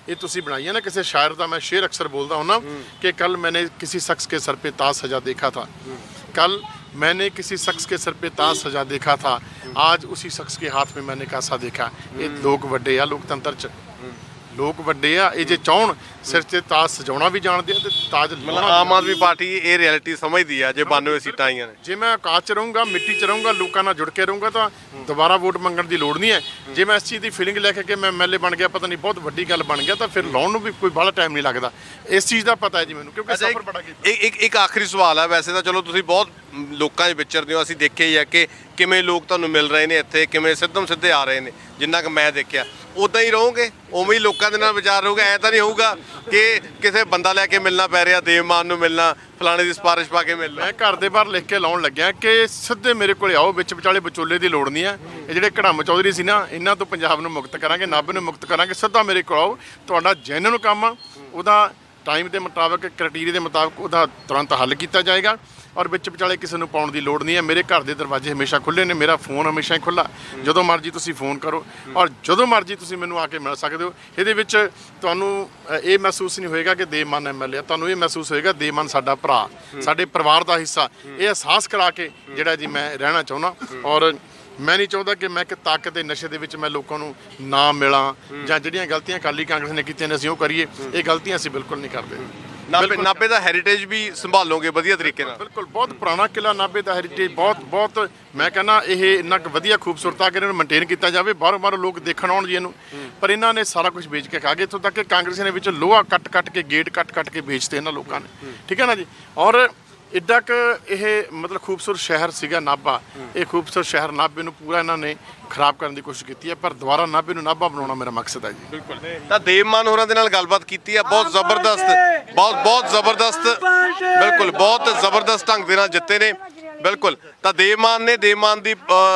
ਇਹ ਤੁਸੀਂ ਬਣਾਈ ਹੈ ਨਾ ਕਿਸੇ ਸ਼ਾਇਰ ਦਾ ਮੈਂ ਸ਼ੇਰ ਅਕਸਰ ਬੋਲਦਾ ਹੁੰਦਾ ਕਿ ਕੱਲ ਮੈਨੇ ਕਿਸੇ ਸ਼ਖਸ ਕੇ ਸਰ पे ताज सजा देखा था कल मैंने किसी शख्स के सर पे ताज सजा देखा था आज उसी शख्स के हाथ में मैंने कासा देखा ਇਹ ਲੋਕ ਵੱਡੇ ਆ ਲੋਕਤੰਤਰ ਚ ਲੋਕ ਵੱਡੇ ਆ ਇਹ ਜੇ ਚਾਹਣ ਸਿਰ ਤੇ ਤਾਜ ਸਜਾਉਣਾ ਵੀ ਜਾਣਦੇ ਆ ਤੇ ਤਾਜ ਮਤਲਬ ਆਮ ਆਦਮੀ ਪਾਰਟੀ ਇਹ ਰਿਐਲਿਟੀ ਸਮਝਦੀ ਆ ਜੇ 92 ਸੀਟਾਂ ਆਈਆਂ ਨੇ। ਜੇ ਮੈਂ ਔਕਾਤ ਚ ਰਹੂੰਗਾ ਮਿੱਟੀ ਚ ਰਹੂੰਗਾ ਲੋਕਾਂ ਨਾਲ ਜੁੜ ਕੇ ਰਹੂੰਗਾ ਤਾਂ ਦੁਬਾਰਾ ਵੋਟ ਮੰਗਣ ਦੀ ਲੋੜ ਨਹੀਂ ਹੈ। ਜੇ ਮੈਂ ਇਸ ਚੀਜ਼ ਦੀ ਫੀਲਿੰਗ ਲੈ ਕੇ ਕਿ ਮੈਂ ਐਮਐਲਏ ਬਣ ਗਿਆ ਪਤਾ ਨਹੀਂ ਬਹੁਤ ਵੱਡੀ ਗੱਲ ਬਣ ਗਿਆ ਤਾਂ ਫਿਰ ਲਾਉਣ ਨੂੰ ਵੀ ਕੋਈ ਬੜਾ ਟਾਈਮ ਨਹੀਂ ਲੱਗਦਾ। ਇਸ ਚੀਜ਼ ਦਾ ਪਤਾ ਹੈ ਜੀ ਮੈਨੂੰ ਕਿਉਂਕਿ ਸਫ਼ਰ ਬੜਾ ਕੀਤਾ। ਇੱਕ ਇੱਕ ਇੱਕ ਆਖਰੀ ਸਵਾਲ ਹੈ ਵੈਸੇ ਤਾਂ ਚਲੋ ਤੁਸੀਂ ਬਹੁਤ ਲੋਕਾਂ 'ਚ ਵਿਚਰਦੇ ਹੋ ਅਸੀਂ ਦੇਖਿਆ ਹੀ ਹੈ ਕਿ ਕਿਵੇਂ ਲੋਕ ਤੁਹਾਨੂੰ ਮਿਲ ਰਹੇ ਨੇ ਇੱਥੇ ਕਿਵੇਂ ਸਿੱਧਮ ਸਿੱਧੇ ਆ ਰਹੇ ਨੇ। ਜਿੰਨਾ ਕਿ ਮੈਂ ਦੇਖਿਆ। ਉਦਾਂ ਹੀ ਰਹੋਗੇ, ਉਵੇਂ ਹੀ ਲੋਕਾਂ ਦੇ ਨਾਲ ਵਿਚਾਰ ਰਹੋਗੇ। ਐ ਤਾਂ ਨਹੀਂ ਹੋਊਗਾ ਕਿ ਕਿਸੇ ਬੰਦਾ ਲੈ ਕੇ ਮਿਲਣਾ ਪੈ ਰਿਹਾ ਦੇਵਮਾਨ ਨੂੰ ਮਿਲਣਾ, ਫਲਾਣੇ ਦੀ ਸਿਫਾਰਿਸ਼ ਪਾ ਕੇ ਮਿਲਣਾ। ਮੈਂ ਘਰ ਦੇ ਬਾਹਰ ਲਿਖ ਕੇ ਲਾਉਣ ਲੱਗਿਆ ਕਿ ਸਿੱਧੇ ਮੇਰੇ ਕੋਲੇ ਆਓ, ਵਿੱਚ ਵਿਚਾਲੇ ਵਿਚੋਲੇ ਦੀ ਲੋੜ ਨਹੀਂ ਹੈ ਇਹ ਜਿਹੜੇ ਕੜਮ ਚੌਧਰੀ ਸੀ ਨਾ, ਇਹਨਾਂ ਤੋਂ ਪੰਜਾਬ ਨੂੰ ਮੁਕਤ ਕਰਾਂਗੇ, ਨਾਭੇ ਨੂੰ ਮੁਕਤ ਕਰਾਂਗੇ, ਸਿੱਧਾ ਮੇਰੇ ਕੋਲ ਆਓ। ਤੁਹਾਡਾ ਜੈਨੂਨ ਕੰਮ ਆ। ਉਹਦਾ ਟਾਈਮ ਦੇ ਮੁਤਾਬਕ ਕ੍ਰਾਈਟੇਰੀਆ ਦੇ ਮੁਤਾਬਕ ਉਹਦਾ ਤੁਰੰਤ ਹੱਲ ਕੀਤਾ ਜਾਏਗਾ। ਔਰ ਵਿੱਚ ਵਿਚਾਲੇ ਕਿਸੇ ਨੂੰ ਪਾਉਣ ਦੀ ਲੋੜ ਨਹੀਂ ਹੈ। ਮੇਰੇ ਘਰ ਦੇ ਦਰਵਾਜ਼ੇ ਹਮੇਸ਼ਾ ਖੁੱਲੇ ਨੇ, ਮੇਰਾ ਫੋਨ ਹਮੇਸ਼ਾ ਹੀ ਖੁੱਲਾ ਜਦੋਂ ਮਰਜ਼ੀ ਤੁਸੀਂ ਫੋਨ ਕਰੋ ਔਰ ਜਦੋਂ ਮਰਜ਼ੀ ਤੁਸੀਂ ਮੈਨੂੰ ਆ ਕੇ ਮਿਲ ਸਕਦੇ ਹੋ। ਇਹਦੇ ਵਿੱਚ ਤੁਹਾਨੂੰ ਇਹ ਮਹਿਸੂਸ ਨਹੀਂ ਹੋਏਗਾ ਕਿ ਦੇਵਮਨ ਐਮਐਲਏ ਤੁਹਾਨੂੰ ਇਹ ਮਹਿਸੂਸ ਹੋਏਗਾ ਦੇਵਮਨ ਸਾਡਾ ਭਰਾ, ਸਾਡੇ ਪਰਿਵਾਰ ਦਾ ਹਿੱਸਾ। ਇਹ ਅਹਿਸਾਸ ਕਰਾ ਕੇ ਜਿਹੜਾ ਜੀ ਮੈਂ ਰਹਿਣਾ ਚਾਹੁੰਦਾ। ਔਰ ਮੈਂ ਨਹੀਂ ਚਾਹੁੰਦਾ ਕਿ ਮੈਂ ਕਿ ਤਾਕਤ ਦੇ ਨਸ਼ੇ ਦੇ ਵਿੱਚ ਮੈਂ ਲੋਕਾਂ ਨੂੰ ਨਾ ਮਿਲਾਂ ਜਾਂ ਜਿਹੜੀਆਂ ਗਲਤੀਆਂ ਅਕਾਲੀ ਕਾਂਗਰਸ ਨੇ ਕੀਤੀਆਂ ਨੇ, ਅਸੀਂ ਉਹ ਕਰੀਏ। ਇਹ ਗਲਤੀਆਂ ਅਸੀਂ ਬਿਲਕੁਲ ਨਹੀਂ ਕਰਦੇ। ਨਾਭੇ ਨਾਭੇ ਦਾ ਹੈਰੀਟੇਜ ਵੀ ਸੰਭਾਲੋਗੇ ਵਧੀਆ ਤਰੀਕੇ ਨਾਲ। ਬਿਲਕੁਲ ਬਹੁਤ ਪੁਰਾਣਾ ਕਿਲਾ ਨਾਭੇ ਦਾ ਹੈਰੀਟੇਜ ਬਹੁਤ ਬਹੁਤ ਮੈਂ ਕਹਿੰਦਾ ਇਹ ਇੰਨਾ ਕੁ ਵਧੀਆ ਖੂਬਸੂਰਤ ਆ ਕਿ ਇਹਨਾਂ ਨੂੰ ਮੇਨਟੇਨ ਕੀਤਾ ਜਾਵੇ ਬਾਹਰੋਂ ਬਾਹਰੋਂ ਲੋਕ ਦੇਖਣ ਆਉਣ ਜੀ ਇਹਨੂੰ। ਪਰ ਇਹਨਾਂ ਨੇ ਸਾਰਾ ਕੁਝ ਵੇਚ ਕੇ ਖਾ ਗਏ। ਇੱਥੋਂ ਤੱਕ ਕਿ ਕਾਂਗਰਸ ਨੇ ਵਿੱਚ ਲੋਹਾ ਕੱਟ ਕੱਟ ਕੇ ਗੇਟ ਕੱਟ ਕੱਟ ਕੇ ਵੇਚਤੇ ਇਹਨਾਂ ਲੋਕਾਂ ਨੇ। ਠੀਕ ਹੈ ਨਾ ਜੀ? ਔਰ ਇੱਡਾ ਕ ਇਹ ਮਤਲਬ ਖੂਬਸੂਰਤ ਸ਼ਹਿਰ ਸੀਗਾ ਨਾਭਾ। ਇਹ ਖੂਬਸੂਰਤ ਸ਼ਹਿਰ ਨਾਭੇ ਨੂੰ ਪੂਰਾ ਇਹਨਾਂ ਨੇ ਖਰਾਬ ਕਰਨ ਦੀ ਕੋਸ਼ਿਸ਼ ਕੀਤੀ ਹੈ ਪਰ ਦੁਬਾਰਾ ਨਾਭੇ ਨੂੰ ਨਾਭਾ ਬਣਾਉਣਾ ਮੇਰਾ ਮਕਸਦ ਹੈ ਜੀ। ਤਾਂ ਦੇਵਮਾਨ ਹੋਰਾਂ ਦੇ ਨਾਲ ਗੱਲਬਾਤ ਕੀਤੀ ਆ ਬਹੁਤ ਜ਼ਬਰਦਸਤ ਬਹੁਤ ਬਹੁਤ ਜ਼ਬਰਦਸਤ ਬਿਲਕੁਲ ਬਹੁਤ ਜ਼ਬਰਦਸਤ ਢੰਗ ਦੇ ਨਾਲ ਜਿੱਤੇ ਨੇ ਬਿਲਕੁਲ। ਤਾਂ ਦੇਵਮਾਨ ਨੇ ਦੇਵਮਾਨ ਦੀ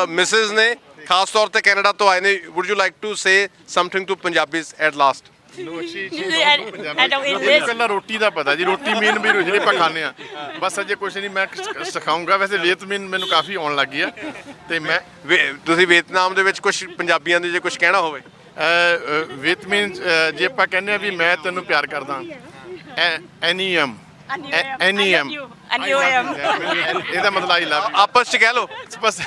ਮਿਸਿਸ ਨੇ ਖਾਸ ਤੌਰ ਤੇ ਕੈਨੇਡਾ ਤੋਂ ਆਏ ਨੇ। Would you like to say something to Punjabis at last I don't eat ਮੈਨੂੰ this. ਕੱਲਾ ਰੋਟੀ ਦਾ ਪਤਾ ਜੀ ਰੋਟੀ ਮੀਨ ਵੀ ਜਿਹੜੀ ਆਪਾਂ ਖਾਂਦੇ ਆ ਬਸ ਅਜੇ ਕੁਝ ਨਹੀਂ ਮੈਂ ਸ- ਸਿਖਾਊਂਗਾ ਵੈਸੇ ਵੀਅਤਮੀਨ ਮੈਨੂੰ ਕਾਫੀ ਆਉਣ ਲੱਗੀ ਆ ਤੇ ਮੈਂ ਵੇ- ਤੁਸੀਂ ਵੀਅਤਨਾਮ ਦੇ ਵਿੱਚ ਕੁਝ ਪੰਜਾਬੀਆਂ ਦੇ ਜੇ ਕੁਝ ਕਹਿਣਾ ਹੋਵੇ? ਵੀਅਤਮੀਨ ਜੇ ਆਪਾਂ ਕਹਿੰਦੇ ਆ ਵੀ ਮੈਂ ਤੈਨੂੰ ਪਿਆਰ ਕਰਦਾ ਐਨੀਐਮ ਐਨੀਐਮ you am. ਇਹਦਾ ਮਤਲਬ ਆਈ ਲਵ ਆਪਸ ਚ ਕਹਿ ਲਓ। ਬਸ।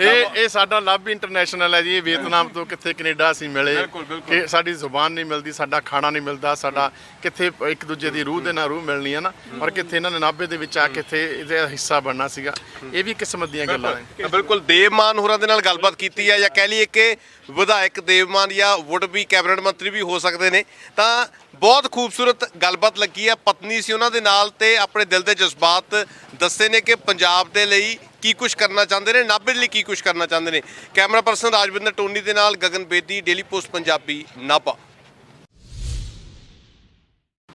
ਇਹ ਇਹ ਸਾਡਾ ਲਵ ਇੰਟਰਨੈਸ਼ਨਲ ਹੈ ਜੀ ਇਹ ਵੀਅਤਨਾਮ ਤੋਂ ਕਿੱਥੇ ਕੈਨੇਡਾ ਅਸੀਂ ਮਿਲੇ। ਕਿ ਸਾਡੀ ਜ਼ੁਬਾਨ ਨਹੀਂ ਮਿਲਦੀ ਸਾਡਾ ਖਾਣਾ ਨਹੀਂ ਮਿਲਦਾ ਸਾਡਾ ਕਿੱਥੇ ਇੱਕ ਦੂਜੇ ਦੀ ਰੂਹ ਦੇ ਨਾਲ ਰੂਹ ਮਿਲਣੀ ਹੈ ਨਾ ਔਰ ਕਿੱਥੇ ਇਹਨਾਂ ਨੇ ਨਾਭੇ ਦੇ ਵਿੱਚ ਆ ਕੇ ਇੱਥੇ ਇਹਦਾ ਹਿੱਸਾ ਬਣਨਾ ਸੀਗਾ। ਇਹ ਵੀ ਕਿਸਮਤ ਦੀਆਂ ਗੱਲਾਂ ਨੇ। ਬਿਲਕੁਲ ਦੇਵਮਾਨ ਹੋਰਾਂ ਦੇ ਨਾਲ ਗੱਲਬਾਤ ਕੀਤੀ ਹੈ ਜਾਂ ਕਹਿ ਲਈਏ ਕਿ ਵਿਧਾਇਕ ਦੇਵਮਾਨ ਜਾਂ ਵੁੱਡ ਵੀ ਕੈਬਨਿਟ ਮੰਤਰੀ ਵੀ ਹੋ ਸਕਦੇ ਨੇ। ਤਾਂ ਬਹੁਤ ਖੂਬਸੂਰਤ ਗੱਲਬਾਤ ਲੱਗੀ ਹੈ ਪਤਨੀ ਸੀ ਉਹਨਾਂ ਦੇ ਨਾਲ ਤੇ ਆਪਣੇ ਦਿਲ ਦੇ ਜਜ਼ਬਾਤ ਦੱਸੇ ਨੇ ਕਿ ਪੰਜਾਬ ਦੇ ਲਈ ਕੀ ਕੁਝ ਕਰਨਾ ਚਾਹੁੰਦੇ ਨੇ, ਨਾਭੇ ਲਈ ਕੀ ਕੁਝ ਕਰਨਾ ਚਾਹੁੰਦੇ ਨੇ। ਕੈਮਰਾ ਪਰਸਨ ਰਾਜਵਿੰਦਰ ਟੋਨੀ ਦੇ ਨਾਲ ਗਗਨ ਬੇਦੀ, ਡੇਲੀ ਪੋਸਟ ਪੰਜਾਬੀ, ਨਾਭਾ।